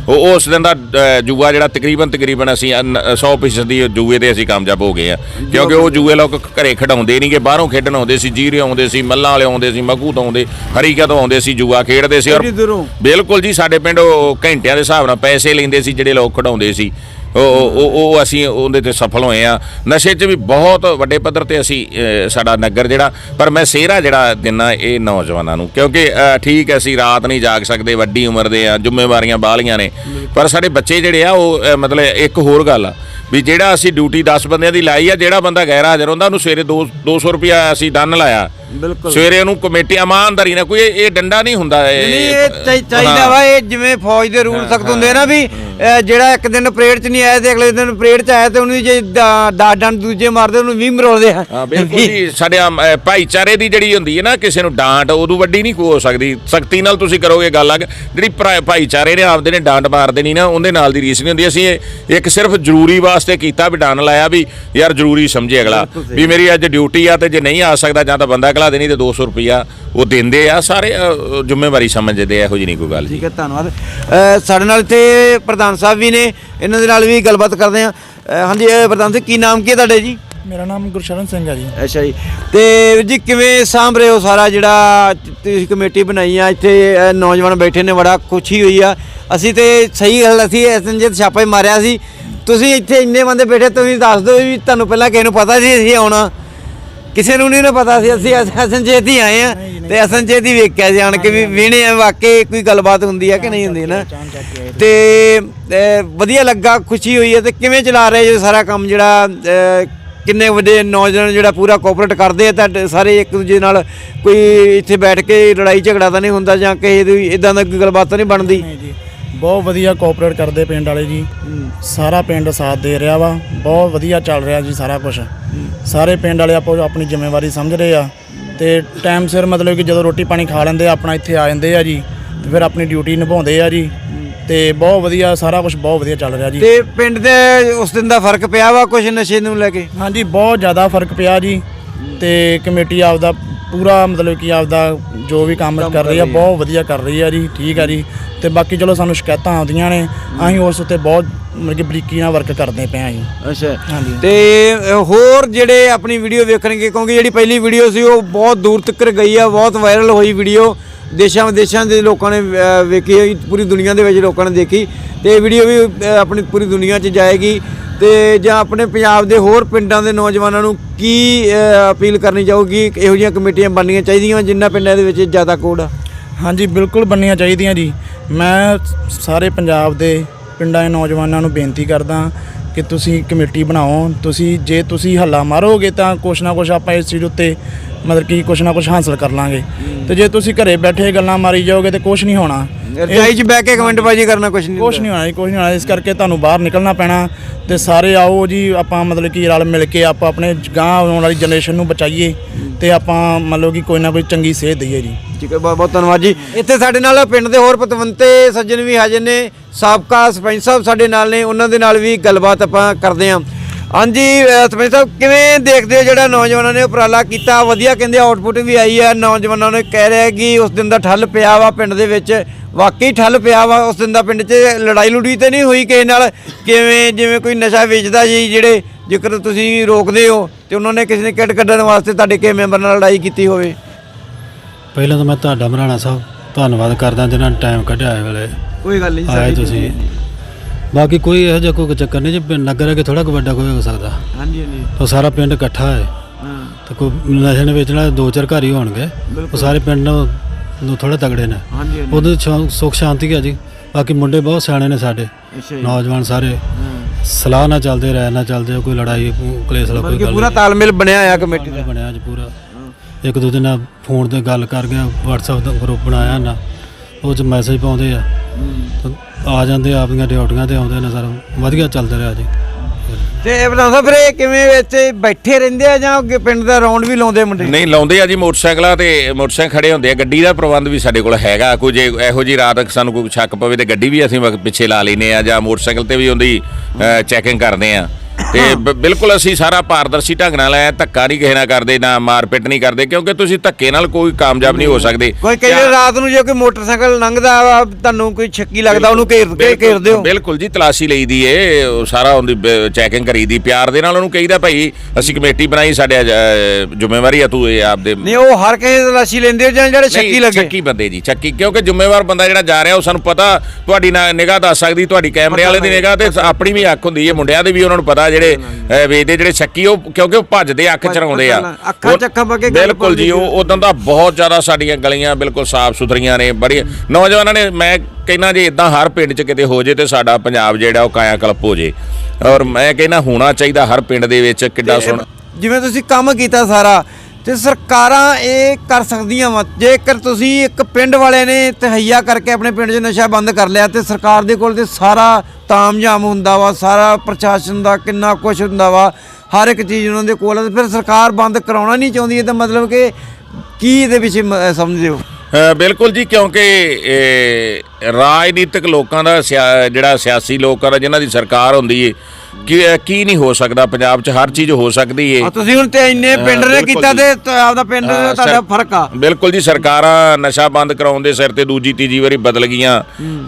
ਉਹ ਉਸ ਦਿਨ ਦਾ ਅ, ਜੂਆ ਜਿਹੜਾ ਤਕਰੀਬਨ ਤਕਰੀਬਨ ਅਸੀਂ 100% ਦੀ ਜੂਏ ਤੇ ਅਸੀਂ ਕਾਮਯਾਬ ਹੋ ਗਏ ਆ। ਕਿਉਂਕਿ ਉਹ ਜੂਏ ਲੋਕ ਘਰੇ ਖਡਾਉਂਦੇ ਨਹੀਂਗੇ ਬਾਹਰੋਂ ਖੇਡਣ ਆਉਂਦੇ ਸੀ ਜੀਰੇ ਆਉਂਦੇ ਸੀ ਮੱਲਾਂ ਵਾਲੇ ਆਉਂਦੇ ਸੀ ਮਗੂ ਤੋਂ ਆਉਂਦੇ ਹਰੀਕਾ ਤੋਂ ਆਉਂਦੇ ਸੀ ਜੂਆ ਖੇਡਦੇ ਸੀ ਕਿੰਨੀ ਦੂਰੋਂ? ਬਿਲਕੁਲ ਜੀ ਸਾਡੇ ਪਿੰਡ ਉਹ ਘੰਟਿਆਂ ਦੇ ਹਿਸਾਬ ਨਾਲ ਪੈਸੇ ਲੈਂਦੇ ਸੀ ਜਿਹੜੇ ਲੋਕ ਖਡਾਉਂਦੇ ਸੀ। ਉਹ ਉਹ- ਉਹ ਅਸੀਂ ਉਹਦੇ ਤੇ ਸਫਲ ਹੋਏ ਆ ਨਸ਼ੇ 'ਚ ਵੀ ਬਹੁਤ ਵੱਡੇ ਪੱਧਰ ਤੇ ਅਸੀਂ ਅ, ਸਾਡਾ ਨਗਰ ਜਿਹੜਾ ਪਰ ਮੈਂ ਸਿਹਰਾ ਜਿਹੜਾ ਦਿਨਾ ਇਹ ਨੌਜਵਾਨਾਂ ਨੂੰ। ਕਿਉਂਕਿ ਅ, ਠੀਕ ਹੈ ਅਸੀਂ ਰਾਤ ਨਹੀਂ ਜਾਗ ਸਕਦੇ ਵੱਡੀ ਉਮਰ ਦੇ ਆ ਜ਼ਿੰਮੇਵਾਰੀਆਂ ਬਾਹਲੀਆਂ ਨੇ। ਪਰ ਸਾਡੇ ਬੱਚੇ ਜਿਹੜੇ ਆ ਉਹ ਅ, ਮਤਲਬ ਇੱਕ ਹੋਰ ਗੱਲ ਆ ਵੀ ਜਿਹੜਾ ਅਸੀਂ ਡਿਊਟੀ 10 ਬੰਦਿਆਂ ਦੀ ਲਾਈ ਆ ਜਿਹੜਾ ਬੰਦਾ ਗੈਰ ਹਾਜ਼ਰ ਹੁੰਦਾ ਉਹਨੂੰ ਸਵੇਰੇ 2 200 ਰੁਪਿਆ ਅਸੀਂ ਦੰਨ ਲਾਇਆ। ਬਿਲਕੁਲ। ਸਵੇਰੇ ਉਹਨੂੰ ਕਮੇਟੀ ਇਮਾਨਦਾਰੀ ਨਾਲ ਕੋਈ ਇਹ ਡੰਡਾ ਨਹੀਂ ਹੁੰਦਾ ਨਹੀਂ ਇਹ ਚਾਹੀ- ਚਾਹੀਦਾ। ਵਾ ਇਹ ਜਿਵੇਂ ਫੌਜ ਦੇ ਰੂਲ ਸਖਤ ਹੁੰਦੇ ਆ ਨਾ ਵੀ ਅਹ, ਜਿਹੜਾ ਇੱਕ ਦਿਨ ਪਰੇਡ 'ਚ ਨਹੀਂ ਆਇਆ ਤੇ ਅਗਲੇ ਦਿਨ ਪਰੇਡ 'ਚ ਆਇਆ ਤੇ ਉਹਨੂੰ ਜੇ ਦਾ ਡੰਡ ਦੂਜੇ ਮਾਰਦੇ ਉਹਨੂੰ 20 ਮਰੋਲਦੇ ਆ। ਹਾਂ ਬਿਲਕੁਲ ਜੀ ਸਾਡੇ ਆਮ, ਅਹ, ਭਾਈਚਾਰੇ ਦੀ ਜਿਹੜੀ ਹੁੰਦੀ ਹੈ ਨਾ ਕਿਸੇ ਨੂੰ ਡਾਂਟ ਉਦੋਂ ਵੱਡੀ ਨਹੀਂ ਕੋਈ ਹੋ ਸਕਦੀ। ਸਖਤੀ ਨਾਲ ਤੁਸੀਂ ਕਰੋਗੇ ਗੱਲ ਅਗ ਜਿਹੜੀ ਭਰਾ- ਭਾਈਚਾਰੇ ਨੇ ਆਪਦੇ ਨੇ ਡਾਂਟ ਮਾਰਦੇ ਨਹੀਂ ਨਾ ਉਹਦੇ ਨਾਲ ਦੀ ਰੀਸ ਨਹੀਂ ਹੁੰਦੀ। ਅਸੀਂ ਇਹ ਇੱਕ ਸਿਰਫ ਜ਼ਰੂਰੀ ਵਾਸਤੇ ਕੀਤਾ ਵੀ ਡਾਨ ਲਾਇਆ ਵੀ ਯਾਰ ਜ਼ਰੂਰੀ ਸਮਝੇ ਅਗਲਾ ਵੀ ਮੇਰੀ ਅੱਜ ਡਿਊਟੀ ਆ ਤੇ ਜੇ ਨਹੀਂ ਆ ਸਕਦਾ ਜਾਂ ਤਾਂ ਬੰਦਾ ਅਗਲਾ ਦੇ ਨਹੀਂ ਤੇ 200 ਰੁਪਿਆ ਉਹ ਦਿੰਦੇ ਆ ਸਾਰੇ ਜ਼ਿੰਮੇਵਾਰੀ ਸਮਝਦੇ ਆ ਇਹੋ ਜਿਹੀ ਨਹੀਂ ਕੋਈ ਗੱਲ ਜੀ। ਠੀਕ ਹੈ ਧੰਨਵਾਦ। ਸਾਡੇ ਨਾਲ ਇੱਥੇ ਪ੍ਰਧਾਨ ਸਾਹਿਬ ਵੀ ਨੇ ਇਹਨਾਂ ਦੇ ਨਾਲ ਵੀ ਗੱਲਬਾਤ ਕਰਦੇ ਆ ਹਾਂਜੀ ਅਹ, ਪ੍ਰਧਾਨ ਜੀ ਕੀ ਨਾਮ ਕੀ ਹੈ ਤੁਹਾਡੇ ਜੀ? ਮੇਰਾ ਨਾਮ ਗੁਰਸ਼ਰਨ ਸਿੰਘ ਹੈ ਜੀ। ਅੱਛਾ ਜੀ। ਤੇ ਵੀਰ ਜੀ ਕਿਵੇਂ ਸਾਂਭ ਰਹੇ ਹੋ ਸਾਰਾ ਜਿਹੜਾ ਤੁਸੀਂ ਕਮੇਟੀ ਬਣਾਈ ਆ? ਇੱਥੇ ਨੌਜਵਾਨ ਬੈਠੇ ਨੇ ਬੜਾ ਖੁਸ਼ੀ ਹੋਈ ਆ। ਅਸੀਂ ਤੇ ਸਹੀ ਗੱਲ ਅਸੀਂ ਐਸਐਨਜੀ ਛਾਪਾ ਹੀ ਮਾਰਿਆ ਸੀ। ਤੁਸੀਂ ਇੱਥੇ ਇੰਨੇ ਬੰਦੇ ਬੈਠੇ ਤੁਸੀਂ ਦੱਸ ਦਿਓ ਵੀ ਤੁਹਾਨੂੰ ਪਹਿਲਾਂ ਕਿਸੇ ਨੂੰ ਪਤਾ ਸੀ ਅਸੀਂ ਆਉਣਾ। ਕਿਸੇ ਨੂੰ ਨਹੀਂ ਨਾ ਪਤਾ ਸੀ ਅਸੀਂ ਅਸਨਚੇਤ ਹੀ ਆਏ ਆ ਤੇ ਅਸਨਚੇਤ ਹੀ ਵੇਖਿਆ ਜਾਣ ਕੇ ਵੀ ਵੀਣੇ ਆ ਵਾਕਈ ਕੋਈ ਗੱਲਬਾਤ ਹੁੰਦੀ ਆ ਕਿ ਨਹੀਂ ਹੁੰਦੀ ਨਾ। ਤੇ ਵਧੀਆ ਲੱਗਾ ਖੁਸ਼ੀ ਹੋਈ ਹੈ ਤੇ ਕਿਵੇਂ ਚਲਾ ਰਹੇ ਜੀ ਸਾਰਾ ਕੰਮ ਜਿਹੜਾ ਕਿੰਨੇ ਵੱਡੇ ਨੌਜਵਾਨ ਜਿਹੜਾ ਪੂਰਾ ਕੋਆਪਰੇਟ ਕਰਦੇ ਆ ਤੁਹਾਡੇ ਸਾਰੇ ਇੱਕ ਦੂਜੇ ਨਾਲ? ਕੋਈ ਇੱਥੇ ਬੈਠ ਕੇ ਲੜਾਈ ਝਗੜਾ ਤਾਂ ਨਹੀਂ ਹੁੰਦਾ ਜਾਂ ਕਿਸੇ ਦੀ ਇਦਾਂ ਦਾ ਕੋਈ ਗੱਲਬਾਤ ਤਾਂ ਨਹੀਂ ਬਣਦੀ? ਜੀ। ਬਹੁਤ ਵਧੀਆ ਕੋਆਪਰੇਟ ਕਰਦੇ ਪਿੰਡ ਵਾਲੇ ਜੀ। ਸਾਰਾ ਪਿੰਡ ਸਾਥ ਦੇ ਰਿਹਾ ਵਾ। ਬਹੁਤ ਵਧੀਆ ਚੱਲ ਰਿਹਾ ਜੀ ਸਾਰਾ ਕੁਝ ਸਾਰੇ ਪਿੰਡ ਵਾਲੇ ਆਪੋ ਆਪਣੀ ਜ਼ਿੰਮੇਵਾਰੀ ਸਮਝ ਰਹੇ ਆ। ਤੇ ਟਾਈਮ ਸਿਰ ਮਤਲਬ ਕਿ ਜਦੋਂ ਰੋਟੀ ਪਾਣੀ ਖਾ ਲੈਂਦੇ ਆ ਆਪਣਾ ਇੱਥੇ ਆ ਜਾਂਦੇ ਆ ਜੀ। ਤੇ ਫਿਰ ਆਪਣੀ ਡਿਊਟੀ ਨਿਭਾਉਂਦੇ ਆ ਜੀ। ਤੇ ਬਹੁਤ ਵਧੀਆ ਸਾਰਾ ਕੁਝ ਬਹੁਤ ਵਧੀਆ ਚੱਲ ਰਿਹਾ ਜੀ। ਤੇ ਪਿੰਡ ਦੇ ਉਸ ਦਿਨ ਦਾ ਫ਼ਰਕ ਪਿਆ ਵਾ ਕੁਝ ਨਸ਼ੇ ਨੂੰ ਲੈ ਕੇ? ਹਾਂਜੀ ਬਹੁਤ ਜ਼ਿਆਦਾ ਫ਼ਰਕ ਪਿਆ ਜੀ। ਤੇ ਕਮੇਟੀ ਆਪਦਾ ਪੂਰਾ ਮਤਲਬ ਕਿ ਆਪਦਾ ਜੋ ਵੀ ਕੰਮ ਕਰ ਰਹੀ ਆ ਬਹੁਤ ਵਧੀਆ ਕਰ ਰਹੀ ਆ ਜੀ ਠੀਕ ਆ ਜੀ। ਤੇ ਬਾਕੀ ਚਲੋ ਸਾਨੂੰ ਸ਼ਿਕਾਇਤਾਂ ਆਉਂਦੀਆਂ ਨੇ ਅਸੀਂ ਉਸ ਉੱਤੇ ਬਹੁਤ ਮਤਲਬ ਕਿ ਬਰੀਕੀ ਨਾਲ ਵਰਕ ਕਰਦੇ ਪਏ ਆ ਜੀ। ਅੱਛਾ। ਤੇ ਹੋਰ ਜਿਹੜੇ ਆਪਣੀ ਵੀਡੀਓ ਵੇਖਣਗੇ ਕਿਉਂਕਿ ਜਿਹੜੀ ਪਹਿਲੀ ਵੀਡੀਓ ਸੀ ਉਹ ਬਹੁਤ ਦੂਰ ਤੱਕ ਗਈ ਆ ਬਹੁਤ ਵਾਇਰਲ ਹੋਈ ਵੀਡੀਓ ਦੇਸ਼ਾਂ ਵਿਦੇਸ਼ਾਂ ਦੇ ਲੋਕਾਂ ਨੇ ਵੇਖੀ ਹੋਈ, ਪੂਰੀ ਦੁਨੀਆ ਦੇ ਵਿੱਚ ਲੋਕਾਂ ਨੇ ਦੇਖੀ। ਤੇ ਇਹ ਵੀਡੀਓ ਵੀ ਆਪਣੀ ਪੂਰੀ ਦੁਨੀਆ 'ਚ ਜਾਏਗੀ। ਤੇ ਜਾਂ ਆਪਣੇ ਪੰਜਾਬ ਦੇ ਹੋਰ ਪਿੰਡਾਂ ਦੇ ਨੌਜਵਾਨਾਂ ਨੂੰ ਕੀ ਅਪੀਲ ਕਰਨੀ ਚਾਹੋਗੀ? ਇਹੋ ਜਿਹੀਆਂ ਕਮੇਟੀਆਂ ਬਣਨੀਆਂ ਚਾਹੀਦੀਆਂ ਜਿਨ੍ਹਾਂ ਪਿੰਡਾਂ ਦੇ ਵਿੱਚ ਜ਼ਿਆਦਾ ਕੋਡ ਆ? ਹਾਂਜੀ ਬਿਲਕੁਲ ਬਣਨੀਆਂ ਚਾਹੀਦੀਆਂ ਜੀ। ਮੈਂ ਸਾਰੇ ਪੰਜਾਬ ਦੇ ਪਿੰਡਾਂ ਦੇ ਨੌਜਵਾਨਾਂ ਨੂੰ ਬੇਨਤੀ ਕਰਦਾ ਕਿ ਤੁਸੀਂ ਕਮੇਟੀ ਬਣਾਓ। ਤੁਸੀਂ ਜੇ ਤੁਸੀਂ ਹੱਲਾ ਮਾਰੋਗੇ ਤਾਂ ਕੁਛ ਨਾ ਕੁਛ ਆਪਾਂ ਇਸ ਚੀਜ਼ ਉੱਤੇ ਮਤਲਬ ਕਿ ਕੁਛ ਨਾ ਕੁਛ ਹਾਸਲ ਕਰ ਲਾਂਗੇ। ਤੇ ਜੇ ਤੁਸੀਂ ਘਰੇ ਬੈਠੇ ਗੱਲਾਂ ਮਾਰੀ ਜਾਓਗੇ ਤੇ ਕੁਛ ਨਹੀਂ ਹੋਣਾ। ਰਜਾਈ 'ਚ ਬਹਿ ਕੇ ਕਮੈਂਟ ਬਾਜੀ ਕਰਨਾ ਕੁਝ ਨਹੀਂ ਕੁਛ ਨਹੀਂ ਹੋਣਾ ਜੀ ਕੁਛ ਨਹੀਂ ਹੋਣਾ। ਇਸ ਕਰਕੇ ਤੁਹਾਨੂੰ ਬਾਹਰ ਨਿਕਲਣਾ ਪੈਣਾ ਤੇ ਸਾਰੇ ਆਓ ਜੀ ਆਪਾਂ ਮਤਲਬ ਕਿ ਰਲ ਮਿਲ ਕੇ ਆਪਾਂ ਆਪਣੇ ਗਾਂ ਆਉਣ ਵਾਲੀ ਜਨਰੇਸ਼ਨ ਨੂੰ ਬਚਾਈਏ ਤੇ ਆਪਾਂ ਮਤਲਬ ਕਿ ਕੋਈ ਨਾ ਕੋਈ ਚੰਗੀ ਸੇਧ ਦਈਏ ਜੀ। ਠੀਕ ਹੈ ਬਹੁਤ ਬਹੁਤ ਧੰਨਵਾਦ ਜੀ। ਇੱਥੇ ਸਾਡੇ ਨਾਲ ਪਿੰਡ ਦੇ ਹੋਰ ਪਤਵੰਤੇ ਸੱਜਣ ਵੀ ਹਾਜ਼ਰ ਨੇ। ਸਾਬਕਾ ਸਰਪੰਚ ਸਾਹਿਬ ਸਾਡੇ ਨਾਲ ਨੇ ਉਹਨਾਂ ਦੇ ਨਾਲ ਵੀ ਗੱਲਬਾਤ ਆਪਾਂ ਕਰਦੇ ਹਾਂ। ਹਾਂਜੀ ਸਰਪੰਚ ਸਾਹਿਬ ਕਿਵੇਂ ਦੇਖਦੇ ਹੋ ਜਿਹੜਾ ਨੌਜਵਾਨਾਂ ਨੇ ਉਪਰਾਲਾ ਕੀਤਾ? ਵਧੀਆ ਕਹਿੰਦੇ ਆਊਟਪੁੱਟ ਵੀ ਆਈ ਹੈ। ਨੌਜਵਾਨਾਂ ਨੇ ਕਹਿ ਰਿਹਾ ਕਿ ਉਸ ਦਿਨ ਦਾ ਠੱਲ ਪਿਆ ਵਾ ਪਿੰਡ ਦੇ ਵਿੱਚ। ਵਾਕਈ ਠੱਲ ਪਿਆ ਵਾ ਉਸ ਦਿਨ ਦਾ ਪਿੰਡ 'ਚ ਲੜਾਈ ਲੁੜੀ ਤੇ ਨਹੀਂ ਹੋਈ ਕਿਸੇ ਨਾਲ। ਕਿਵੇਂ ਜਿਵੇਂ ਕੋਈ ਨਸ਼ਾ ਵੇਚਦਾ ਜੀ ਜਿਹੜੇ ਜੇਕਰ ਤੁਸੀਂ ਰੋਕਦੇ ਹੋ ਤੇ ਉਹਨਾਂ ਨੇ ਕਿਸੇ ਨੇ ਕਿੱਟ ਕੱਢਣ ਵਾਸਤੇ ਤੁਹਾਡੇ ਕਿਸੇ ਮੈਂਬਰ ਨਾਲ ਲੜਾਈ ਕੀਤੀ ਹੋਵੇ? ਪਹਿਲਾਂ ਤਾਂ ਮੈਂ ਤੁਹਾਡਾ ਮਰਾਣਾ ਸਾਹਿਬ ਧੰਨਵਾਦ ਕਰਦਾ ਜਿਨ੍ਹਾਂ ਨੇ ਟਾਈਮ ਕੱਢਿਆ ਇਹ ਵੇਲੇ। ਕੋਈ ਗੱਲ ਨਹੀਂ ਆਏ ਤੁਸੀਂ। ਬਾਕੀ ਕੋਈ ਇਹੋ ਜਿਹਾ ਕੋਈ ਚੱਕਰ ਨਹੀਂ ਜੇ ਪਿੰਡ ਨਗਰ ਹੈ ਕਿ ਥੋੜਾ ਕੁ ਵੱਡਾ ਕੋਈ ਹੋ ਸਕਦਾ। ਹਾਂਜੀ ਹਾਂਜੀ। ਤਾਂ ਸਾਰਾ ਪਿੰਡ ਇਕੱਠਾ ਹੈ। ਹਾਂ। ਤੇ ਕੋਈ ਨਸ਼ੇ ਨੇ ਵੇਚਣ ਵਾਲੇ ਦੋ ਚਾਰ ਘਰ ਹੀ ਹੋਣਗੇ। ਉਹ ਸਾਰੇ ਪਿੰਡ ਨੂੰ ਨੂੰ ਥੋੜਾ ਤਗੜੇ ਨੇ। ਹਾਂਜੀ ਹਾਂਜੀ। ਉਹਦੇ ਚ ਸੁੱਖ ਸ਼ਾਂਤੀ ਹੈ ਜੀ। ਬਾਕੀ ਮੁੰਡੇ ਬਹੁਤ ਸਿਆਣੇ ਨੇ ਸਾਡੇ। ਅੱਛਾ ਜੀ। ਨੌਜਵਾਨ ਸਾਰੇ। ਸਲਾਹ ਨਾਲ ਚੱਲਦੇ ਰਹਿ ਨਾ ਚੱਲਦੇ ਕੋਈ ਲੜਾਈ ਕਲੇਸ਼ ਵਾਲਾ ਕੋਈ ਗੱਲ ਪੂਰਾ ਤਾਲਮੇਲ ਬਣਿਆ ਆ ਕਮੇਟੀ ਦਾ। ਨਹੀਂ ਬਣਿਆ ਅੱਜ ਪੂਰਾ। ਇੱਕ ਦੂਜੇ ਨਾਲ ਫੋਨ ਤੇ ਗੱਲ ਕਰ ਗਿਆ WhatsApp ਦਾ ਗਰੁੱਪ ਬਣਾਇਆ ਨਾ ਉਹ ਚ ਮੈਸੇਜ ਪਾਉਂਦੇ ਆ। ਤਾਂ ਆ ਜਾਂਦੇ ਆ ਆਪਣੀਆਂ ਡਿਊਟੀਆਂ ਤੇ ਆਉਂਦੇ ਨੇ ਸਰ। ਵਧੀਆ ਚੱਲਦਾ ਰਿਹਾ ਜੀ। ਤੇ ਇਹ ਬਤਾਓ ਫਿਰ ਇਹ ਕਿਵੇਂ ਇੱਥੇ ਬੈਠੇ ਰਹਿੰਦੇ ਆ ਜਾਂ ਅੱਗੇ ਪਿੰਡ ਦਾ ਰਾਉਂਡ ਵੀ ਲਾਉਂਦੇ ਮੁੰਡੇ? ਨਹੀਂ, ਲਾਉਂਦੇ ਆ ਜੀ ਮੋਟਰਸਾਈਕਲਾਂ ਤੇ, ਮੋਟਰਸਾਈਕਲ ਖੜੇ ਹੁੰਦੇ ਆ। ਗੱਡੀ ਦਾ ਪ੍ਰਬੰਧ ਵੀ ਸਾਡੇ ਕੋਲ ਹੈਗਾ। ਕੋਈ ਜੇ ਇਹੋ ਜੀ ਰਾਤ ਸਾਨੂੰ ਕੋਈ ਸ਼ੱਕ ਪਵੇ ਤੇ ਗੱਡੀ ਵੀ ਅਸੀਂ ਪਿੱਛੇ ਲਾ ਲੈਨੇ ਆ ਜਾਂ ਮੋਟਰਸਾਈਕਲ ਤੇ ਵੀ ਉਹਦੀ ਚੈਕਿੰਗ ਕਰਦੇ ਆ। ਤੇ ਬਿਲਕੁਲ ਅਸੀਂ ਸਾਰਾ ਪਾਰਦਰਸ਼ੀ ਢੰਗ ਨਾਲ ਐ ਧੱਕਾ ਨਹੀਂ ਕਿਸੇ ਨਾਲ ਕਰਦੇ ਨਾ ਮਾਰਪਿੱਟ ਨਹੀਂ ਕਰਦੇ ਕਿਉਂਕਿ ਤੁਸੀਂ ਧੱਕੇ ਨਾਲ ਕੋਈ ਕਾਮਯਾਬ ਨਹੀਂ ਹੋ ਸਕਦੇ। ਕੋਈ ਕਈ ਰਾਤ ਨੂੰ ਜੇ ਕੋਈ ਮੋਟਰਸਾਈਕਲ ਲੰਘਦਾ ਤੁਹਾਨੂੰ ਕੋਈ ਛੱਕੀ ਲੱਗਦਾ ਉਹਨੂੰ ਘੇਰ ਕੇ ਬਿਲਕੁਲ- ਘੇਰ ਦਿਓ ਬਿਲਕੁਲ ਜੀ ਤਲਾਸ਼ੀ ਲਈਦੀ ਏ ਸਾਰਾ ਉਹਦੀ ਚੈਕਿੰਗ ਕਰੀਦੀ ਪਿਆਰ ਦੇ ਨਾਲ ਉਹਨੂੰ ਕਹੀਦਾ ਭਾਈ ਅਸੀਂ ਕਮੇਟੀ ਬਣਾਈ ਸਾਡੇ ਜ਼ਿੰਮੇਵਾਰੀ ਆ ਤੂੰ ਇਹ ਆਪਦੇ ਨਹੀਂ ਉਹ ਹਰ ਕਿਸੇ ਦੀ ਤਲਾਸ਼ੀ ਲੈਂਦੇ ਹੋ ਜਾਂ ਜਿਹੜੇ ਛੱਕੀ ਲੱਗੇ? ਚੱਕੀ ਬੰਦੇ ਜੀ ਚੱਕੀ ਕਿਉਂਕਿ ਜ਼ਿੰਮੇਵਾਰ ਬੰਦਾ ਜਿਹੜਾ ਜਾ ਰਿਹਾ ਉਹ ਸਾਨੂੰ ਪਤਾ ਤੁਹਾਡੀ ਨਾ ਨਿਗਾਹ ਦੱਸ ਸਕਦੀ ਤੁਹਾਡੀ ਕੈਮਰੇ ਵਾਲੇ ਦੀ ਨਿਗਾਹ ਤੇ ਆਪਣੀ ਵੀ ਅੱਖ ਹੁੰਦੀ ਹੈ ਮੁੰਡਿਆਂ ਦੇ ਵੀ ਉਹਨਾਂ ਨੂੰ ਪਤਾ ਜਿਹੜੇ ਅਹ, ਵੇਚਦੇ ਜਿਹੜੇ ਚੱਕੀ ਉਹ ਕਿਉਂਕਿ ਉਹ ਭੱਜਦੇ ਅੱਖ ਚਰਾਉਂਦੇ ਆ। ਅੱਖਾਂ ਉਹ- ਚ ਅੱਖਾਂ ਪਾ ਕੇ ਗੱਲ ਬਿਲਕੁਲ ਜੀ ਉਹ ਉਦੋਂ ਦਾ ਬਹੁਤ ਜ਼ਿਆਦਾ ਸਾਡੀਆਂ ਗਲੀਆਂ ਬਿਲਕੁਲ ਸਾਫ਼ ਸੁਥਰੀਆਂ ਨੇ ਬੜੀ ਨੌਜਵਾਨਾਂ ਨੇ ਮੈਂ ਕਹਿੰਦਾ ਜੇ ਇਦਾਂ ਹਰ ਪਿੰਡ 'ਚ ਕਿਤੇ ਹੋ ਜੇ ਤੇ ਸਾਡਾ ਪੰਜਾਬ ਜਿਹੜਾ ਉਹ ਕਾਇਆ ਕਲਪ ਹੋ ਜੇ। ਔਰ ਮੈਂ ਕਹਿੰਦਾ ਹੋਣਾ ਚਾਹੀਦਾ ਹਰ ਪਿੰਡ ਦੇ ਵਿੱਚ ਕਿੱਡਾ ਸੋਹਣਾ। ਜਿਵੇਂ ਤੁਸੀਂ ਕੰਮ ਕੀਤਾ ਸਾਰਾ ਤੇ ਸਰਕਾਰਾਂ ਇਹ ਕਰ ਸਕਦੀਆਂ ਵਾ। ਜੇਕਰ ਤੁਸੀਂ ਇੱਕ ਪਿੰਡ ਵਾਲੇ ਨੇ ਤਹਈਆ ਕਰਕੇ ਆਪਣੇ ਪਿੰਡ 'ਚ ਨਸ਼ਾ ਬੰਦ ਕਰ ਲਿਆ ਤੇ ਸਰਕਾਰ ਦੇ ਕੋਲ ਤੇ ਸਾਰਾ ਤਾਮਝਾਮ ਹੁੰਦਾ ਵਾ, ਸਾਰਾ ਪ੍ਰਸ਼ਾਸਨ ਦਾ ਕਿੰਨਾ ਕੁਝ ਹੁੰਦਾ ਵਾ, ਹਰ ਇੱਕ ਚੀਜ਼ ਉਹਨਾਂ ਦੇ ਕੋਲ ਆ, ਤੇ ਫਿਰ ਸਰਕਾਰ ਬੰਦ ਕਰਾਉਣਾ ਨਹੀਂ ਚਾਹੁੰਦੀ ਇਹਦਾ ਮਤਲਬ ਕਿ ਕੀ ਇਹਦੇ ਵਿੱਚ ਮ- ਸਮਝਦੇ ਹੋ? ਬਿਲਕੁਲ ਜੀ ਕਿਉਂਕਿ ਰਾਜਨੀਤਿਕ ਲੋਕਾਂ ਦਾ ਜਿਹੜਾ ਸਿਆਸੀ ਲੋਕਾਂ ਦਾ ਜਿਨ੍ਹਾਂ ਦੀ ਸਰਕਾਰ ਹੁੰਦੀ ਏ ਕੀ ਕੀ ਨਹੀਂ ਹੋ ਸਕਦਾ ਪੰਜਾਬ 'ਚ? ਹਰ ਚੀਜ਼ ਹੋ ਸਕਦੀ ਏ। ਤੁਸੀਂ ਹੁਣ ਤੇ ਇੰਨੇ ਪਿੰਡ ਨੇ ਕੀਤਾ। ਤੇ ਆਪਦਾ ਪਿੰਡ ਤੁਹਾਡਾ ਫ਼ਰਕ ਆ। ਬਿਲਕੁਲ ਜੀ ਸਰਕਾਰਾਂ ਨਸ਼ਾ ਬੰਦ ਕਰਾਉਣ ਦੇ ਸਿਰ ਤੇ ਦੂਜੀ ਤੀਜੀ ਵਾਰੀ ਬਦਲ ਗਈਆਂ।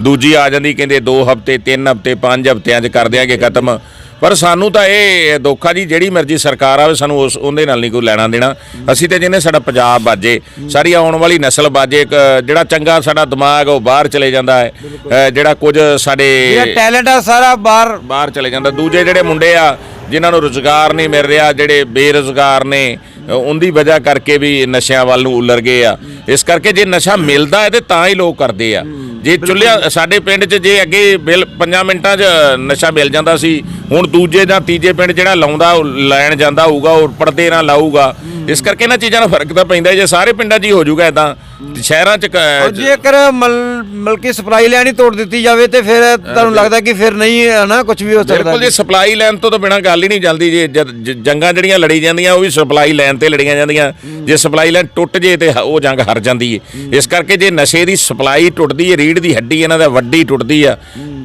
ਦੂਜੀ ਆ ਜਾਂਦੀ ਕਹਿੰਦੇ 2 ਹਫ਼ਤੇ 3 ਹਫ਼ਤੇ 5 ਹਫ਼ਤਿਆਂ 'ਚ ਕਰ ਦਿਆਂਗੇ ਖਤਮ। ਪਰ ਸਾਨੂੰ ਤਾਂ ਇਹ ਦੋਖਾ ਜੀ ਜਿਹੜੀ ਮਰਜ਼ੀ ਸਰਕਾਰ ਆਵੇ ਸਾਨੂੰ ਉਸ ਉਹਦੇ ਨਾਲ ਨਹੀਂ ਕੋਈ ਲੈਣਾ ਦੇਣਾ। ਅਸੀਂ ਤੇ ਜਿਹਨੇ ਸਾਡਾ ਪੰਜਾਬ ਬਾਜੇ ਸਾਡੀ ਆਉਣ ਵਾਲੀ ਨਸਲ ਬਾਜੇ ਇੱਕ ਜਿਹੜਾ ਚੰਗਾ ਸਾਡਾ ਦਿਮਾਗ ਉਹ ਬਾਹਰ ਚਲੇ ਜਾਂਦਾ ਹੈ। ਜਿਹੜਾ ਕੁਝ ਸਾਡੇ ਜਿਹੜਾ ਟੈਲੈਂਟ ਆ ਸਾਰਾ ਬਾਹਰ ਬਾਹਰ ਚਲੇ ਜਾਂਦਾ। ਦੂਜੇ ਜਿਹੜੇ ਮੁੰਡੇ ਆ ਜਿਨ੍ਹਾਂ ਨੂੰ ਰੁਜ਼ਗਾਰ ਨਹੀਂ ਮਿਲ ਰਿਹਾ ਜਿਹੜੇ ਬੇਰੁਜ਼ਗਾਰ ਨੇ ਉਹਦੀ ਵਜ੍ਹਾ ਕਰਕੇ ਵੀ ਨਸ਼ਿਆਂ ਵੱਲ ਨੂੰ ਉਲਰ ਗਏ ਆ। ਇਸ ਕਰਕੇ ਜੇ ਨਸ਼ਾ ਮਿਲਦਾ ਹੈ ਤੇ ਤਾਂ ਹੀ ਲੋਕ ਕਰਦੇ ਆ। ਜੇ ਚੁੱਲਿਆ ਸਾਡੇ ਪਿੰਡ 'ਚ ਜੇ ਅੱਗੇ ਬਿਲ 5 ਮਿੰਟਾਂ 'ਚ ਨਸ਼ਾ ਮਿਲ ਜਾਂਦਾ ਸੀ ਹੁਣ ਦੂਜੇ ਜਾਂ ਤੀਜੇ ਪਿੰਡ ਜਿਹੜਾ ਲਾਉਂਦਾ ਉਹ ਲੈਣ ਜਾਂਦਾ ਹੋਊਗਾ ਉਹ ਪਰਦੇ ਨਾਲ ਲਾਊਗਾ। ਇਸ ਕਰਕੇ ਇਹਨਾਂ ਚੀਜ਼ਾਂ ਦਾ ਫ਼ਰਕ ਤਾਂ ਪੈਂਦਾ ਜੇ ਸਾਰੇ ਪਿੰਡਾਂ 'ਚ ਹੀ ਹੋ ਜਾਊਗਾ ਇਦਾਂ ਸ਼ਹਿਰਾਂ 'ਚ ਔਰ ਜੇਕਰ ਮਲ- ਮਲਕੀ ਸਪਲਾਈ ਲੈਣੀ ਤੋੜ ਦਿੱਤੀ ਜਾਵੇ ਤੇ ਫਿਰ ਤੁਹਾਨੂੰ ਲੱਗਦਾ ਕਿ ਫਿਰ ਨਹੀਂ ਹੈ ਨਾ ਕੁਝ ਵੀ ਹੋ ਸਕਦਾ ਬਿਲਕੁਲ ਜੇ ਸਪਲਾਈ ਲਾਈਨ ਤੋਂ ਤਾਂ ਬਿਨਾਂ ਗੱਲ ਹੀ ਨਹੀਂ ਚੱਲਦੀ ਜੇ ਜਦ ਜ- ਜੰਗਾਂ ਜਿਹੜੀਆਂ ਲੜੀ ਜਾਂਦੀਆਂ ਉਹ ਵੀ ਸਪਲਾਈ ਲਾਈਨ ਤੇ ਲੜੀਆਂ ਜਾਂਦੀਆਂ। ਜੇ ਸਪਲਾਈ ਲਾਈਨ ਟੁੱਟ ਜੇ ਤੇ ਉਹ ਜੰਗ ਹਾਰ ਜਾਂਦੀ ਏ। ਇਸ ਕਰਕੇ ਜੇ ਨਸ਼ੇ ਦੀ ਸਪਲਾਈ ਟੁੱਟਦੀ ਏ ਰੀੜ ਦੀ ਹੱਡੀ ਇਹਨਾਂ ਦਾ ਵੱਡੀ ਟੁੱਟਦੀ ਆ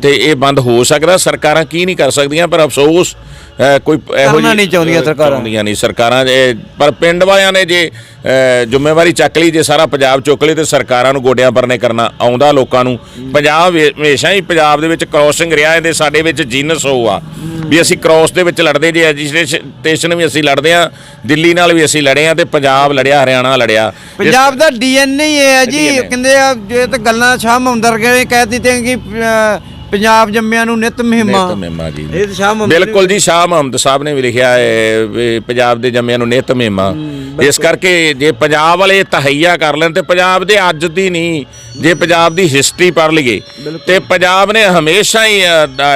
ਤੇ ਇਹ ਬੰਦ ਹੋ ਸਕਦਾ ਸਰਕਾਰਾਂ ਕੀ ਨਹੀਂ ਕਰ ਸਕਦੀਆਂ ਪਰ ਅਫਸੋਸ ਕੋਈ ਇਹੋ ਕਰਨਾ ਜਿਹੀ- ਨਹੀਂ ਚਾਹੁੰਦੀਆਂ ਸਰਕਾਰਾਂ। ਚਾਹੁੰਦੀਆਂ ਨਹੀਂ ਸਰਕਾਰਾਂ ਜੇ ਪਰ ਪਿੰਡ ਵਾਲਿਆਂ ਨੇ ਜੇ ਅ, ਜ਼ਿੰਮੇਵਾਰੀ ਚੱਕ ਲਈ ਜੇ ਸਾਰਾ ਪੰਜਾਬ ਚੁੱਕ ਲਈ ਤੇ ਸਰਕਾਰਾਂ ਨੂੰ ਗੋਡਿਆਂ ਪਰਨੇ ਕਰਨਾ ਆਉਂਦਾ ਲੋਕਾਂ ਨੂੰ। ਪੰਜਾਬ ਹਮੇਸ਼ਾ ਹੀ ਪੰਜਾਬ ਦੇ ਵਿੱਚ ਕ੍ਰੋਸਿੰਗ ਰਿਹਾ ਇਹਦੇ ਸਾਡੇ ਵਿੱਚ ਜੀਨਸ ਹੋ ਆ। ਵੀ ਅਸੀਂ ਕ੍ਰੋਸ ਦੇ ਵਿੱਚ ਲੜਦੇ ਜੇ ਐਜੀਟੇਸ਼ਨ ਵੀ ਅਸੀਂ ਲੜਦੇ ਆ ਦਿੱਲੀ ਨਾਲ ਵੀ ਅਸੀਂ ਲੜੇ ਆ ਤੇ ਪੰਜਾਬ ਲੜਿਆ ਹਰਿਆਣਾ ਲੜਿਆ। ਇਸ- ਪੰਜਾਬ ਦਾ ਡੀਐਨਏ ਹੀ ਹੈ ਜੀ DNA ਕਹਿੰਦੇ ਆ ਜੇ ਤਾਂ ਗੱਲਾਂ ਸ਼ਾਹ ਮੁਹੰਮਦ ਨੇ ਕਹਿ ਦਿੱਤੀਆਂ ਕਿ ਪੰਜਾਬ ਜੰਮਿਆਂ ਨੂੰ ਨਿਤ ਮਹਿਮਾ। ਨਿਤ ਮਹਿਮਾ ਜੀ। ਇਹ ਤਾਂ ਮੁਹੰਮਦ ਬਿਲਕੁਲ ਜੀ ਸ਼ਾਹ ਮੁਹੰਮਦ ਸਾਹਿਬ ਨੇ ਵੀ ਲਿਖਿਆ ਹੈ ਵੀ ਪੰਜਾਬ ਦੇ ਜੰਮਿਆਂ ਨੂੰ ਨਿਤ ਮਹਿਮਾ। ਇਸ ਕਰਕੇ ਜੇ ਪੰਜਾਬ ਵਾਲੇ ਤਹਈਆ ਕਰ ਲੈਣ ਤੇ ਪੰਜਾਬ ਦੇ ਅੱਜ ਦੀ ਨਹੀਂ ਜੇ ਪੰਜਾਬ ਦੀ ਹਿਸਟਰੀ ਪੜ੍ਹ ਲਈਏ ਤੇ ਪੰਜਾਬ ਨੇ ਹਮੇਸ਼ਾ ਹੀ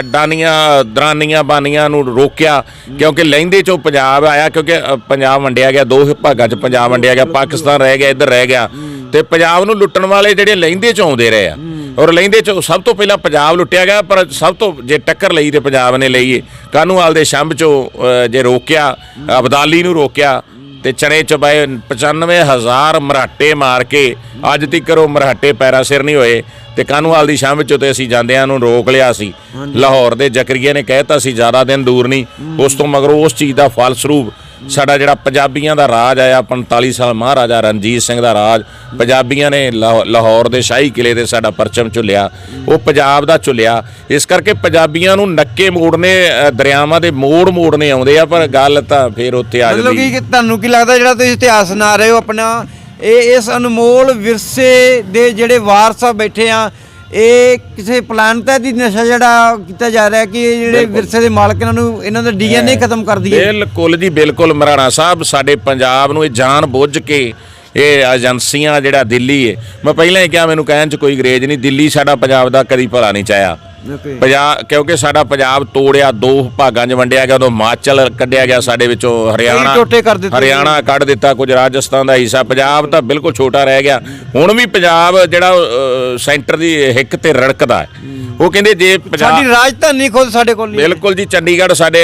ਡਾਨੀਆਂ ਦਰਾਨੀਆਂ ਬਾਨੀਆਂ ਨੂੰ ਰੋਕਿਆ ਕਿਉਂਕਿ ਲਹਿੰਦੇ ਚੋਂ ਪੰਜਾਬ ਆਇਆ ਕਿਉਂਕਿ ਪੰਜਾਬ ਵੰਡਿਆ ਗਿਆ ਦੋ ਭਾਗਾਂ 'ਚ ਪੰਜਾਬ ਵੰਡਿਆ ਗਿਆ ਪਾਕਿਸਤਾਨ ਰਹਿ ਗਿਆ ਇੱਧਰ ਰਹਿ ਗਿਆ। ਤੇ ਪੰਜਾਬ ਨੂੰ ਲੁੱਟਣ ਵਾਲੇ ਜਿਹੜੇ ਲਹਿੰਦੇ 'ਚ ਆਉਂਦੇ ਰਹੇ ਆ। ਔਰ ਲੈਂਦੇ ਚ ਸਭ ਤੋਂ ਪਹਿਲਾਂ ਪੰਜਾਬ ਲੁੱਟਿਆ ਗਿਆ ਪਰ ਸਭ ਤੋਂ ਜੇ ਟੱਕਰ ਲਈ ਤੇ ਪੰਜਾਬ ਨੇ ਲਈ ਕਾਨੂੰਵਾਲ ਦੇ ਸ਼ੰਭ ਚੋਂ ਜੇ ਰੋਕਿਆ ਅਬਦਾਲੀ ਨੂੰ ਰੋਕਿਆ ਤੇ ਚਨੇ ਚਬਾਏ 95000 ਮਰਾਟੇ ਮਾਰ ਕੇ ਅੱਜ ਤੱਕ ਉਹ ਮਰਾਟੇ ਪੈਰਾ ਸਿਰ ਨਹੀਂ ਹੋਏ ਤੇ ਕਾਨੂੰਵਾਲ ਦੀ ਸ਼ੰਭ ਚੋਂ ਤੇ ਅਸੀਂ ਜਾਂਦਿਆਂ ਨੂੰ ਰੋਕ ਲਿਆ ਸੀ। ਲਾਹੌਰ ਦੇ ਜ਼ਕਰੀਆ ਨੇ ਕਹਿਤਾ ਸੀ ਜ਼ਿਆਦਾ ਦਿਨ ਦੂਰ ਨਹੀਂ। ਉਸ ਤੋਂ ਮਗਰੋਂ ਉਸ ਚੀਜ਼ ਦਾ ਫਲ ਸਰੂਪ ਸਾਡਾ ਜਿਹੜਾ ਪੰਜਾਬੀਆਂ ਦਾ ਰਾਜ ਆਇਆ 45 ਸਾਲ ਮਹਾਰਾਜਾ ਰਣਜੀਤ ਸਿੰਘ ਦਾ ਰਾਜ ਪੰਜਾਬੀਆਂ ਨੇ ਲਾਹੌ- ਲਾਹੌਰ ਦੇ ਸ਼ਾਹੀ ਕਿਲੇ ਤੇ ਸਾਡਾ ਪਰਚਮ ਝੁੱਲਿਆ ਉਹ ਪੰਜਾਬ ਦਾ ਝੁੱਲਿਆ। ਇਸ ਕਰਕੇ ਪੰਜਾਬੀਆਂ ਨੂੰ ਨੱਕੇ ਮੋੜਨੇ ਦਰਿਆਵਾਂ ਦੇ ਮੋੜ ਮੋੜਨੇ ਆਉਂਦੇ ਆ ਪਰ ਗੱਲ ਤਾਂ ਫੇਰ ਉੱਥੇ ਆ ਮਤਲਬ ਜਾਂਦੀ। ਕਿ ਤੁਹਾਨੂੰ ਕੀ ਲੱਗਦਾ ਜਿਹੜਾ ਤੁਸੀਂ ਇਤਿਹਾਸ ਸੁਣਾ ਰਹੇ ਹੋ ਆਪਣਾ ਇਹ ਇਸ ਅਨਮੋਲ ਵਿਰਸੇ ਦੇ ਜਿਹੜੇ ਵਾਰਸ ਬੈਠੇ ਆ ਇਹ ਕਿਸੇ ਪਲਾਨ ਤਹਿਤ ਹੀ ਨਸ਼ਾ ਜਿਹੜਾ ਕੀਤਾ ਜਾ ਰਿਹਾ ਕਿ ਇਹ ਜਿਹੜੇ ਵਿਰਸੇ ਦੇ ਮਾਲਕ ਇਹਨਾਂ ਨੂੰ ਇਹਨਾਂ ਦਾ ਡੀਐਨਏ ਖਤਮ ਕਰ ਦਈਏ। ਬਿਲਕੁਲ ਜੀ ਬਿਲਕੁਲ ਮਹਾਰਾਣਾ ਸਾਹਿਬ ਸਾਡੇ ਪੰਜਾਬ ਨੂੰ ਇਹ ਜਾਣ ਬੁੱਝ ਕੇ ਇਹ ਏਜੰਸੀਆਂ ਜਿਹੜਾ ਦਿੱਲੀ ਹੈ ਮੈਂ ਪਹਿਲਾਂ ਹੀ ਕਿਹਾ ਮੈਨੂੰ ਕਹਿਣ ਚ ਕੋਈ ਗਰੇਜ ਨਹੀਂ ਦਿੱਲੀ ਸਾਡਾ ਪੰਜਾਬ ਦਾ ਕਦੀ ਭਲਾ ਨਹੀਂ ਚਾਹਿਆ। ਓਕੇ। ਪੰਜਾਬ ਕਿਉਂਕਿ ਸਾਡਾ ਪੰਜਾਬ ਤੋੜਿਆ ਦੋ ਭਾਗਾਂ 'ਚ ਵੰਡਿਆ ਗਿਆ ਉਦੋਂ ਹਿਮਾਚਲ ਕੱਢਿਆ ਗਿਆ ਸਾਡੇ ਵਿੱਚੋਂ ਹਰਿਆਣਾ। ਟੋਟੇ ਕਰ ਦਿੱਤੇ। ਹਰਿਆਣਾ ਕੱਢ ਦਿੱਤਾ ਕੁਝ ਰਾਜਸਥਾਨ ਦਾ ਹਿੱਸਾ। ਪੰਜਾਬ ਤਾਂ ਬਿਲਕੁਲ ਛੋਟਾ ਰਹਿ ਗਿਆ। ਹੁਣ ਵੀ ਪੰਜਾਬ ਜਿਹੜਾ ਸੈਂਟਰ ਦੀ ਹਿੱਕ ਤੇ ਰੜਕਦਾ ਹੈ। ਉਹ ਕਹਿੰਦੇ ਜੇ ਪੰਜਾਬ ਸਾਡੀ ਰਾਜਧਾਨੀ ਖੁਦ ਸਾਡੇ ਕੋਲ ਨਹੀਂ। ਬਿਲਕੁਲ ਜੀ ਚੰਡੀਗੜ੍ਹ ਸਾਡੇ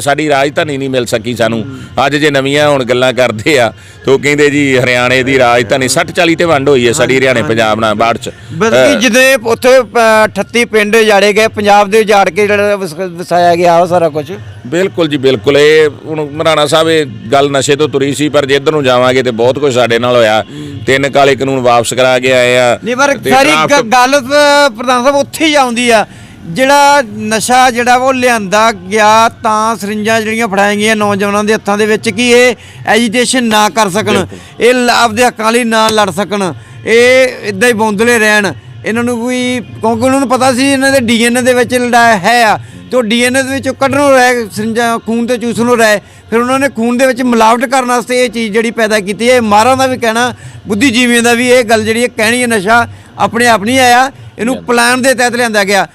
ਸਾਡੀ ਰਾਜਧਾਨੀ ਨਹੀਂ ਮਿਲ ਸਕੀ ਸਾਨੂੰ। ਅੱਜ ਜੇ ਨਵੀਆਂ ਹੁਣ ਗੱਲਾਂ ਕਰਦੇ ਆ ਤੇ ਕਹਿੰਦੇ ਜੀ ਹਰਿਆਣੇ ਦੀ ਰਾਜਧਾਨੀ 60 40 ਤੇ ਵੰਡ ਹੋਈ ਹੈ ਸਾਡੀ ਹਰਿਆਣੇ ਪੰਜਾਬ ਨਾਲ ਬਾੜ ਚ। ਬਲਕਿ ਜਿਹਦੇ ਉੱਥੇ ਅ, 38 ਪਿੰਡ ਜਾੜੇ ਗਏ ਪੰਜਾਬ ਦੇ ਉਜਾੜ ਕੇ ਜਿਹੜਾ ਵਸਾਇਆ ਗਿਆ ਉਹ ਸਾਰਾ ਕੁਝ ਬਿਲਕੁਲ ਜੀ ਬਿਲਕੁਲ। ਇਹ ਹੁਣ ਮਹਾਰਾਣਾ ਸਾਹਿਬ ਇਹ ਗੱਲ ਨਸ਼ੇ ਤੋਂ ਤੁਰੀ ਸੀ ਪਰ ਜੇ ਇੱਧਰ ਨੂੰ ਜਾਵਾਂਗੇ ਤੇ ਬਹੁਤ ਕੁਝ ਸਾਡੇ ਨਾਲ ਹੋਇਆ। ਤਿੰਨ ਕਾਲੇ ਕਾਨੂੰਨ ਵਾਪਸ ਕਰਾ ਕੇ ਆਏ ਆ ਨਹੀਂ ਪਰ ਸਾਰੀ ਗੱਲ ਪ੍ਰਧਾਨ ਸਾਹਿਬ ਉੱਥੇ ਹੀ ਆਉਂਦੀ ਆ। ਜਿਹੜਾ ਨਸ਼ਾ ਜਿਹੜਾ ਉਹ ਲਿਆਂਦਾ ਗਿਆ ਤਾਂ ਸਰਿੰਜਾਂ ਜਿਹੜੀਆਂ ਫੜਾਈਆਂ ਗਈਆਂ ਨੌਜਵਾਨਾਂ ਦੇ ਹੱਥਾਂ ਦੇ ਵਿੱਚ ਕਿ ਇਹ ਐਜੀਟੇਸ਼ਨ ਨਾ ਕਰ ਸਕਣ ਇਹ ਆਪਦੇ ਹੱਕਾਂ ਲਈ ਨਾ ਲੜ ਸਕਣ ਇਹ ਇਦਾਂ ਹੀ ਬੌਂਦਲੇ ਰਹਿਣ। ਇਹਨਾਂ ਨੂੰ ਕੋਈ ਕਿਉਂਕਿ ਉਹਨਾਂ ਨੂੰ ਪਤਾ ਸੀ ਇਹਨਾਂ ਦੇ ਡੀਐਨਏ ਦੇ ਵਿੱਚ ਲੜਾਇਆ ਹੈ ਆ ਤੇ ਉਹ ਡੀਐਨਏ ਦੇ ਵਿੱਚੋਂ ਕੱਢਣੋਂ ਰਹਿ ਸਰਿੰਜਾਂ ਖੂਨ ਤੇ ਚੂਸਣੋਂ ਰਹਿ ਫਿਰ ਉਹਨਾਂ ਨੇ ਖੂਨ ਦੇ ਵਿੱਚ ਮਿਲਾਵਟ ਕਰਨ ਵਾਸਤੇ ਇਹ ਚੀਜ਼ ਜਿਹੜੀ ਪੈਦਾ ਕੀਤੀ ਹੈ। ਇਹ ਮਾਰਾਂ ਦਾ ਵੀ ਕਹਿਣਾ ਬੁੱਧੀਜੀਵੀਆਂ ਦਾ ਵੀ ਇਹ ਗੱਲ ਜਿਹੜੀ ਹੈ ਕਹਿਣੀ ਹੈ ਨਸ਼ਾ ਆਪਣੇ ਆਪ ਨਹੀਂ ਆਇਆ ਇਹਨੂੰ ਪਲਾਨ ਦੇ ਤਹਿਤ ਲਿਆਂਦਾ ਗਿਆ।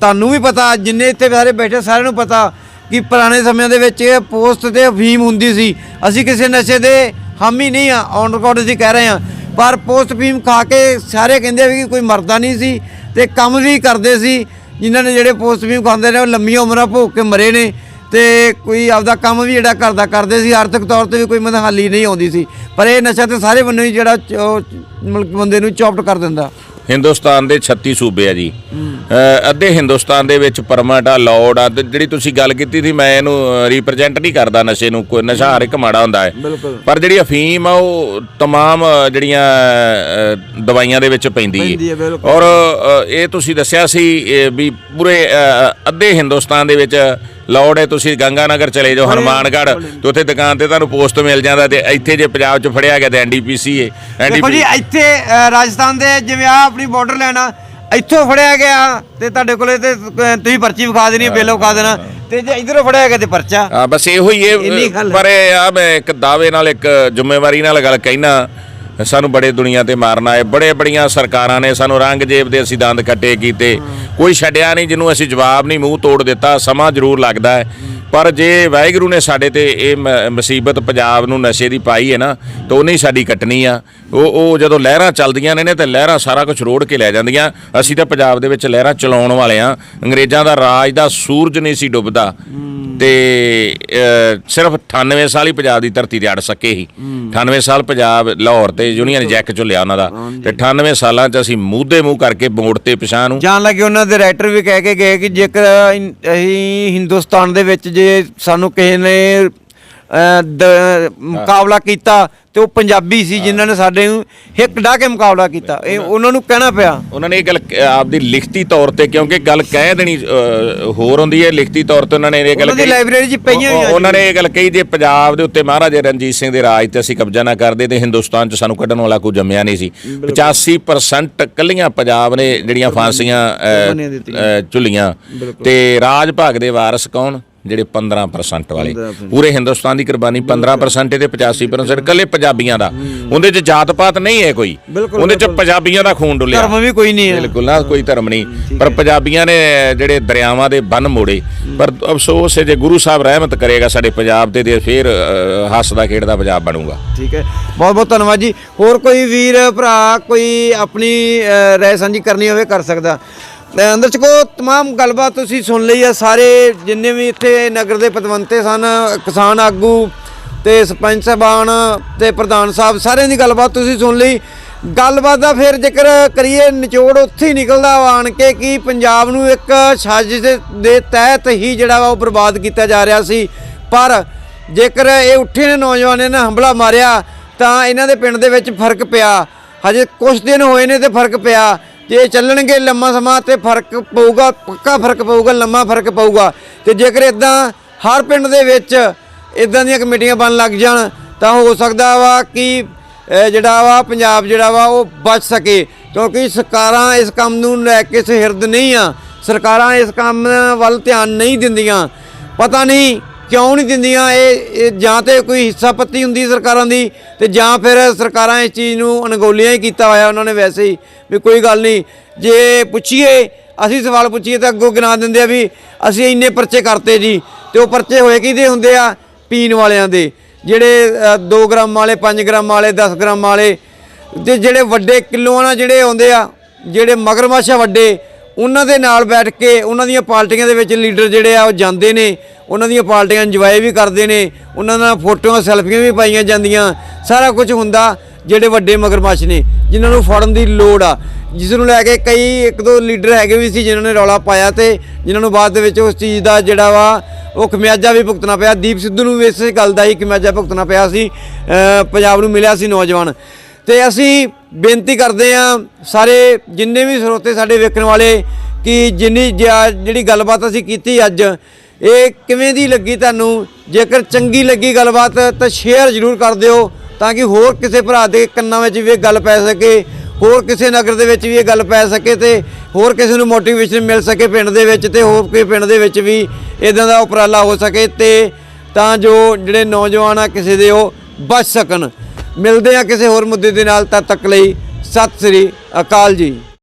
ਤੁਹਾਨੂੰ ਵੀ ਪਤਾ, ਜਿੰਨੇ ਇੱਥੇ ਸਾਰੇ ਬੈਠੇ ਸਾਰਿਆਂ ਨੂੰ ਪਤਾ ਕਿ ਪੁਰਾਣੇ ਸਮਿਆਂ ਦੇ ਵਿੱਚ ਇਹ ਪੋਸਟ ਤੇ ਅਫੀਮ ਹੁੰਦੀ ਸੀ। ਅਸੀਂ ਕਿਸੇ ਨਸ਼ੇ ਦੇ ਹਾਮੀ ਨਹੀਂ ਆ ਔਨ ਰਿਕਾਰਡ ਅਸੀਂ ਕਹਿ ਰਹੇ ਹਾਂ ਪਰ ਪੋਸਟ ਅਫੀਮ ਖਾ ਕੇ ਸਾਰੇ ਕਹਿੰਦੇ ਵੀ ਕੋਈ ਮਰਦਾ ਨਹੀਂ ਸੀ ਤੇ ਕੰਮ ਵੀ ਕਰਦੇ ਸੀ। ਜਿਨ੍ਹਾਂ ਨੇ ਜਿਹੜੇ ਪੋਸਟ ਅਫੀਮ ਖਾਂਦੇ ਨੇ, ਉਹ ਲੰਮੀਆਂ ਉਮਰਾਂ ਭੋਗ ਕੇ ਮਰੇ ਨੇ ਤੇ ਕੋਈ ਆਪਦਾ ਕੰਮ ਵੀ ਜਿਹੜਾ ਕਰਦਾ ਕਰਦੇ ਸੀ, ਆਰਥਿਕ ਤੌਰ ਤੇ ਵੀ ਕੋਈ ਮਦਹਾਲੀ ਨਹੀਂ ਆਉਂਦੀ ਸੀ। ਪਰ ਇਹ ਨਸ਼ਾ ਤੇ ਸਾਰੇ ਬੰਦੇ ਹੀ ਜਿਹੜਾ ਚ- ਮਤਲਬ ਬੰਦੇ ਨੂੰ ਚੌਪਟ ਕਰ ਦਿੰਦਾ। ਹਿੰਦੁਸਤਾਨ ਦੇ 36 ਸੂਬੇ ਆ ਜੀ। ਅੱਧੇ ਹਿੰਦੁਸਤਾਨ ਦੇ ਵਿੱਚ ਪਰਮਿਟ ਆ ਲਾਰਡ ਆ ਜਿਹੜੀ ਤੁਸੀਂ ਗੱਲ ਕੀਤੀ ਸੀ ਮੈਂ ਇਹਨੂੰ ਰਿਪਰੈਜ਼ੈਂਟ ਨਹੀਂ ਕਰਦਾ ਨਸ਼ੇ ਨੂੰ ਕੋਈ ਨਸ਼ਾ ਹਰ ਇੱਕ ਮਾੜਾ ਹੁੰਦਾ ਹੈ। ਪਰ ਜਿਹੜੀ ਅਫੀਮ ਆ ਉਹ ਤਮਾਮ ਜਿਹੜੀਆਂ ਦਵਾਈਆਂ ਦੇ ਵਿੱਚ ਪੈਂਦੀ ਹੈ। ਔਰ ਇਹ ਤੁਸੀਂ ਦੱਸਿਆ ਸੀ ਵੀ ਪੂਰੇ ਅੱਧੇ ਹਿੰਦੁਸਤਾਨ ਦੇ ਵਿੱਚ ਲਾਰਡ ਹੈ ਤੁਸੀਂ ਗੰਗਾਨਗਰ ਚਲੇ ਜਾਓ ਹਨੂਮਾਨਗੜ੍ਹ ਤੇ ਉੱਥੇ ਦੁਕਾਨ ਤੇ ਤੁਹਾਨੂੰ ਪੋਸਟ ਮਿਲ ਜਾਂਦਾ ਤੇ ਇੱਥੇ ਜੇ ਪੰਜਾਬ 'ਚ ਫੜਿਆ ਗਿਆ ਤੇ ਐਨਡੀਪੀਸੀ ਹੈ ਦੇਖੋ ਜੀ ਇੱਥੇ ਅ, ਰਾਜਸਥਾਨ ਦੇ ਜਿਵੇਂ ਆ ਆਪਣੀ ਬਾਰਡਰ ਲੈਣਾ ਇੱਥੋਂ ਫੜਿਆ ਗਿਆ ਤੇ ਤੁਹਾਡੇ ਕੋਲੇ ਤੇ ਤੁਸੀਂ ਪਰਚੀ ਵਿਖਾ ਦੇਣੀ ਬਿੱਲ ਵਿਖਾ ਦੇਣਾ ਤੇ ਜੇ ਇਧਰੋਂ ਫੜਿਆ ਗਿਆ ਤੇ ਪਰਚਾ। ਆ ਬਸ ਇਹੋ ਹੀ ਇੰਨੀ ਇਹ ਗੱਲ ਹੈ। ਪਰ ਇਹ ਆ ਮੈਂ ਇੱਕ ਦਾਅਵੇ ਨਾਲ ਇੱਕ ਜ਼ਿੰਮੇਵਾਰੀ ਨਾਲ ਗੱਲ ਕਹਿਣਾ ਸਾਨੂੰ ਬੜੇ ਦੁਨੀਆ ਤੇ ਮਾਰਨਾ ਹੈ। ਬੜੇ ਬੜੀਆਂ ਸਰਕਾਰਾਂ ਨੇ ਸਾਨੂੰ ਰੰਗ ਜੇਬ ਦੇ ਅਸੀਂ ਦੰਦ ਕੱਟੇ ਕੀਤੇ। ਕੋਈ ਛੱਡਿਆ ਨਹੀਂ, ਜਿਹਨੂੰ ਅਸੀਂ ਜਵਾਬ ਨਹੀਂ, ਮੂੰਹ ਤੋੜ ਦਿੱਤਾ, ਸਮਾਂ ਜ਼ਰੂਰ ਲੱਗਦਾ ਹੈ। ਪਰ ਜੇ ਵਾਹਿਗੁਰੂ ਨੇ ਸਾਡੇ ਤੇ ਇਹ ਮ- ਮੁਸੀਬਤ ਪੰਜਾਬ ਨੂੰ ਨਸ਼ੇ ਦੀ ਪਾਈ ਹੈ ਨਾ, ਤਾਂ ਉਹਨੇ ਹੀ ਸਾਡੀ ਕੱਟਣੀ ਆ। ਉਹ ਉਹ ਜਦੋਂ ਲਹਿਰਾਂ ਚੱਲਦੀਆਂ ਨੇ ਨੇ ਤੇ ਲਹਿਰਾਂ ਸਾਰਾ ਕੁਝ ਰੋੜ ਕੇ ਲੈ ਜਾਂਦੀਆਂ। ਅਸੀਂ ਤਾਂ ਪੰਜਾਬ ਦੇ ਵਿੱਚ ਲਹਿਰਾਂ ਚਲਾਉਣ ਵਾਲੇ ਆ ਅੰਗਰੇਜ਼ਾਂ ਦਾ ਰਾਜ ਦਾ ਸੂਰਜ ਨਹੀਂ ਸੀ ਡੁੱਬਦਾ। ਤੇ ਸਿਰਫ 98 ਸਾਲ ਹੀ ਪੰਜਾਬ ਦੀ ਧਰਤੀ ਤੇ ਅੜ ਸਕੇ ਹੀ। 98 ਸਾਲ ਪੰਜਾਬ ਲਾਹੌਰ ਤੇ ਯੂਨੀਅਨ ਜੈਕ ਝੁੱਲਿਆ ਉਹਨਾਂ ਦਾ। ਤੇ 98 ਸਾਲਾਂ 'ਚ ਅਸੀਂ ਦੇ ਮੂੰਹ ਕਰਕੇ ਮੋੜ ਤੇ ਪਿਛਾਂ ਨੂੰ। ਜਾਣ ਲੱਗੇ ਉਹਨਾਂ ਦੇ ਰਾਈਟਰ ਵੀ ਕਹਿ ਕੇ ਗਏ ਕਿ ਜੇਕਰ ਅਸੀਂ ਹਿੰਦੁਸਤਾਨ ਦੇ ਵਿੱਚ ਜੇ ਸਾਨੂੰ ਕਿਸੇ ਨੇ ਦ- ਮੁਕਾਬਲਾ ਕੀਤਾ ਤੇ ਉਹ ਪੰਜਾਬੀ ਸੀ ਜਿਨ੍ਹਾਂ ਨੇ ਸਾਡੇ ਨੂੰ ਹਿੱਕ ਢਾ ਕੇ ਮੁਕਾਬਲਾ ਕੀਤਾ। ਇਹ ਉਹਨਾਂ ਨੂੰ ਕਹਿਣਾ ਪਿਆ। ਉਹਨਾਂ ਨੇ ਇਹ ਗੱਲ ਕ- ਆਪਦੀ ਲਿਖਤੀ ਤੌਰ ਤੇ ਕਿਉਂਕਿ ਗੱਲ ਕਹਿ ਦੇਣੀ ਹੋਰ ਹੁੰਦੀ ਹੈ ਲਿਖਤੀ ਤੌਰ ਤੇ ਉਹਨਾਂ ਨੇ ਇਹ ਗੱਲ ਉਹਨਾਂ ਦੀ ਲਾਇਬ੍ਰੇਰੀ 'ਚ ਪਈਆਂ ਉਹ- ਹੋਈਆਂ ਉਹਨਾਂ ਨੇ ਇਹ ਗੱਲ ਕਹੀ ਜੇ ਪੰਜਾਬ ਦੇ ਉੱਤੇ ਮਹਾਰਾਜਾ ਰਣਜੀਤ ਸਿੰਘ ਦੇ ਰਾਜ ਤੇ ਅਸੀਂ ਕਬਜ਼ਾ ਨਾ ਕਰਦੇ ਤੇ ਹਿੰਦੁਸਤਾਨ 'ਚ ਸਾਨੂੰ ਕੱਢਣ ਵਾਲਾ ਕੋਈ ਜੰਮਿਆ ਨਹੀਂ ਸੀ। 85% ਕੱਲੀਆਂ ਪੰਜਾਬ ਨੇ ਜਿਹੜੀਆਂ ਫਾਂਸੀਆਂ ਝੁੱਲੀਆਂ। ਤੇ ਰਾਜ ਭਾਗ ਦੇ ਵਾਰਸ ਕੌਣ? ਜਿਹੜੇ 15% ਵਾਲੇ। ਪੂਰੇ ਹਿੰਦੁਸਤਾਨ ਦੀ ਕੁਰਬਾਨੀ 15% ਤੇ 85% ਕੱਲੇ ਪੰਜਾਬੀਆਂ ਦਾ। ਉਹਦੇ 'ਚ ਜਾਤ ਪਾਤ ਨਹੀਂ ਹੈ ਕੋਈ। ਉਹਦੇ 'ਚ ਪੰਜਾਬੀਆਂ ਦਾ ਖੂਨ ਡੁੱਲਿਆ। ਧਰਮ ਵੀ ਕੋਈ ਨਹੀਂ ਹੈ। ਬਿਲਕੁਲ ਨਾ ਕੋਈ ਧਰਮ ਨਹੀਂ। ਪਰ ਪੰਜਾਬੀਆਂ ਨੇ ਜਿਹੜੇ ਦਰਿਆਵਾਂ ਦੇ ਬੰਨ ਮੋੜੇ ਪਰ ਅਫਸੋਸ ਹੈ ਜੇ ਗੁਰੂ ਸਾਹਿਬ ਰਹਿਮਤ ਕਰੇਗਾ ਸਾਡੇ ਪੰਜਾਬ ਤੇ ਤੇ ਫਿਰ ਹੱਸਦਾ ਖੇਡਦਾ ਪੰਜਾਬ ਬਣੂਗਾ। ਠੀਕ ਹੈ। ਬਹੁਤ ਬਹੁਤ ਧੰਨਵਾਦ ਜੀ। ਹੋਰ ਕੋਈ ਵੀਰ ਭਰਾ ਕੋਈ ਆਪਣੀ ਰਾਏ ਸਾਂਝੀ ਕਰਨੀ ਹੋਵੇ ਕਰ ਸਕਦਾ। ਅੰਦਰ ਚਕੋ तमाम ਗੱਲਬਾਤ ਤੁਸੀਂ ਸੁਣ ਲਈ ਆ ਸਾਰੇ ਜਿੰਨੇ ਵੀ ਇੱਥੇ ਨਗਰ ਦੇ ਪਤਵੰਤੇ ਸਨ ਕਿਸਾਨ ਆਗੂ ਤੇ ਸਰਪੰਚ ਸਾਹਿਬਾਨ ਤੇ ਪ੍ਰਧਾਨ ਸਾਹਿਬ ਸਾਰਿਆਂ ਦੀ ਗੱਲਬਾਤ ਤੁਸੀਂ ਸੁਣ ਲਈ ਗੱਲਬਾਤ ਦਾ ਫਿਰ ਜ਼ਿਕਰ ਕਰੀਏ ਨਿਚੋੜ ਉੱਥੇ ਹੀ ਨਿਕਲਦਾ ਵਾ ਆਣ ਕੇ ਕਿ ਪੰਜਾਬ ਨੂੰ ਇੱਕ ਸਾਜ਼ਿਸ਼ ਦੇ- ਦੇ ਤਹਿਤ ਹੀ ਜਿਹੜਾ ਵਾ ਉਹ ਬਰਬਾਦ ਕੀਤਾ ਜਾ ਰਿਹਾ ਸੀ ਪਰ ਜੇਕਰ ਇਹ ਉੱਠੇ ਨੇ ਨੌਜਵਾਨ ਨੇ ਹੰਬਲਾ ਮਾਰਿਆ ਤਾਂ ਇਹਨਾਂ ਦੇ ਪਿੰਡ ਦੇ ਵਿੱਚ ਫਰਕ ਪਿਆ ਹਜੇ ਕੁਝ ਦਿਨ ਹੋਏ ਨੇ ਤੇ ਫਰਕ ਪਿਆ ਜੇ ਚੱਲਣਗੇ ਲੰਮਾ ਸਮਾਂ ਤੇ ਫ਼ਰਕ ਪਊਗਾ, ਪੱਕਾ ਫ਼ਰਕ ਪਊਗਾ, ਲੰਮਾ ਫ਼ਰਕ ਪਊਗਾ। ਤੇ ਜੇਕਰ ਇਦਾਂ ਹਰ ਪਿੰਡ ਦੇ ਵਿੱਚ ਇਦਾਂ ਦੀਆਂ ਕਮੇਟੀਆਂ ਬਣ ਲੱਗ ਜਾਣ, ਤਾਂ ਹੋ ਸਕਦਾ ਵਾ ਕਿ ਜਿਹੜਾ ਵਾ ਪੰਜਾਬ ਜਿਹੜਾ ਵਾ ਉਹ ਬਚ ਸਕੇ। ਕਿਉਂਕਿ ਸਰਕਾਰਾਂ ਇਸ ਕੰਮ ਨੂੰ ਲੈ ਕੇ ਸਹਿਰਦ ਨਹੀਂ ਆ। ਸਰਕਾਰਾਂ ਇਸ ਕੰਮ ਵੱਲ ਧਿਆਨ ਨਹੀਂ ਦਿੰਦੀਆਂ। ਪਤਾ ਨਹੀਂ ਕਿਉਂ ਨਹੀਂ ਦਿੰਦੀਆਂ? ਇਹ ਜਾਂ ਤੇ ਕੋਈ ਹਿੱਸਾ ਪੱਤੀ ਹੁੰਦੀ ਸਰਕਾਰਾਂ ਦੀ ਤੇ ਜਾਂ ਫਿਰ ਸਰਕਾਰਾਂ ਇਸ ਚੀਜ਼ ਨੂੰ ਅਣਗੌਲਿਆਂ ਹੀ ਕੀਤਾ ਹੋਇਆ ਉਹਨਾਂ ਨੇ ਵੈਸੇ ਹੀ, ਵੀ ਕੋਈ ਗੱਲ ਨਹੀਂ। ਜੇ ਪੁੱਛੀਏ, ਅਸੀਂ ਸਵਾਲ ਪੁੱਛੀਏ ਤਾਂ ਅੱਗੋਂ ਗਿਣਾ ਦਿੰਦੇ ਆ ਵੀ ਅਸੀਂ ਇੰਨੇ ਪਰਚੇ ਕਰਤੇ ਜੀ ਤੇ ਉਹ ਪਰਚੇ ਹੋਏ ਕਿਹਦੇ ਹੁੰਦੇ ਆ? ਪੀਣ ਵਾਲਿਆਂ ਦੇ। ਜਿਹੜੇ 2 ਗ੍ਰਾਮ ਵਾਲੇ 5 ਗ੍ਰਾਮ ਵਾਲੇ 10 ਗ੍ਰਾਮ ਵਾਲੇ ਤੇ ਜਿਹੜੇ ਵੱਡੇ ਕਿਲੋਆਂ ਨਾਲ ਜਿਹੜੇ ਆਉਂਦੇ ਆ, ਜਿਹੜੇ ਮਗਰਮੱਛ ਵੱਡੇ ਉਹਨਾਂ ਦੇ ਨਾਲ ਬੈਠ ਕੇ ਉਹਨਾਂ ਦੀਆਂ ਪਾਰਟੀਆਂ ਦੇ ਵਿੱਚ ਲੀਡਰ ਜਿਹੜੇ ਆ, ਉਹ ਜਾਂਦੇ ਨੇ। ਉਹਨਾਂ ਦੀਆਂ ਪਾਰਟੀਆਂ ਇੰਜੋਏ ਵੀ ਕਰਦੇ ਨੇ। ਉਹਨਾਂ ਨਾਲ ਫੋਟੋਆਂ, ਸੈਲਫੀਆਂ ਵੀ ਪਾਈਆਂ ਜਾਂਦੀਆਂ। ਸਾਰਾ ਕੁਝ ਹੁੰਦਾ ਜਿਹੜੇ ਵੱਡੇ ਮਗਰਮੱਛ ਨੇ, ਜਿਨ੍ਹਾਂ ਨੂੰ ਫੜਨ ਦੀ ਲੋੜ ਆ। ਜਿਸ ਨੂੰ ਲੈ ਕੇ ਕਈ ਇੱਕ ਦੋ ਲੀਡਰ ਹੈਗੇ ਵੀ ਸੀ ਜਿਨ੍ਹਾਂ ਨੇ ਰੌਲਾ ਪਾਇਆ ਤੇ ਜਿਨ੍ਹਾਂ ਨੂੰ ਬਾਅਦ ਦੇ ਵਿੱਚ ਉਸ ਚੀਜ਼ ਦਾ ਜਿਹੜਾ ਵਾ, ਉਹ ਖਮਿਆਜਾ ਵੀ ਭੁਗਤਣਾ ਪਿਆ। ਦੀਪ ਸਿੱਧੂ ਨੂੰ ਵੀ ਇਸੇ ਗੱਲ ਦਾ ਹੀ ਖਮਿਆਜਾ ਭੁਗਤਣਾ ਪਿਆ ਸੀ। ਪੰਜਾਬ ਨੂੰ ਮਿਲਿਆ ਸੀ ਨੌਜਵਾਨ। ਤੇ ਅਸੀਂ ਬੇਨਤੀ ਕਰਦੇ ਆ ਸਾਰੇ ਜਿੰਨੇ ਵੀ ਸਰੋਤੇ ਸਾਡੇ ਵੇਖਣ ਵਾਲੇ ਕਿ ਜਿੰਨੀ ਜਿਹੜੀ ਗੱਲਬਾਤ ਅਸੀਂ ਕੀਤੀ ਅੱਜ, ਇਹ ਕਿਵੇਂ ਦੀ ਲੱਗੀ ਤੁਹਾਨੂੰ? ਜੇਕਰ ਚੰਗੀ ਲੱਗੀ ਗੱਲਬਾਤ, ਤਾਂ ਸ਼ੇਅਰ ਜ਼ਰੂਰ ਕਰ ਦਿਓ ਤਾਂ ਕਿ ਹੋਰ ਕਿਸੇ ਭਰਾ ਦੇ ਕੰਨਾਂ ਵਿੱਚ ਵੀ ਇਹ ਗੱਲ ਪੈ ਸਕੇ, ਹੋਰ ਕਿਸੇ ਨਗਰ ਦੇ ਵਿੱਚ ਵੀ ਇਹ ਗੱਲ ਪੈ ਸਕੇ ਤੇ ਹੋਰ ਕਿਸੇ ਨੂੰ ਮੋਟੀਵੇਸ਼ਨ ਮਿਲ ਸਕੇ ਪਿੰਡ ਦੇ ਵਿੱਚ ਤੇ ਹੋਰ ਕੋਈ ਪਿੰਡ ਦੇ ਵਿੱਚ ਵੀ ਇਦਾਂ ਦਾ ਉਪਰਾਲਾ ਹੋ ਸਕੇ ਤੇ ਤਾਂ ਜੋ ਜਿਹੜੇ ਨੌਜਵਾਨ ਆ, ਕਿਸੇ ਦੇ ਉਹ ਬਚ ਸਕਣ। ਮਿਲਦੇ ਆ ਕਿਸੇ ਹੋਰ ਮੁੱਦੇ ਦੇ ਨਾਲ ਤਦ ਤੱਕ ਲਈ ਸਤਿ ਸ੍ਰੀ ਅਕਾਲ ਜੀ।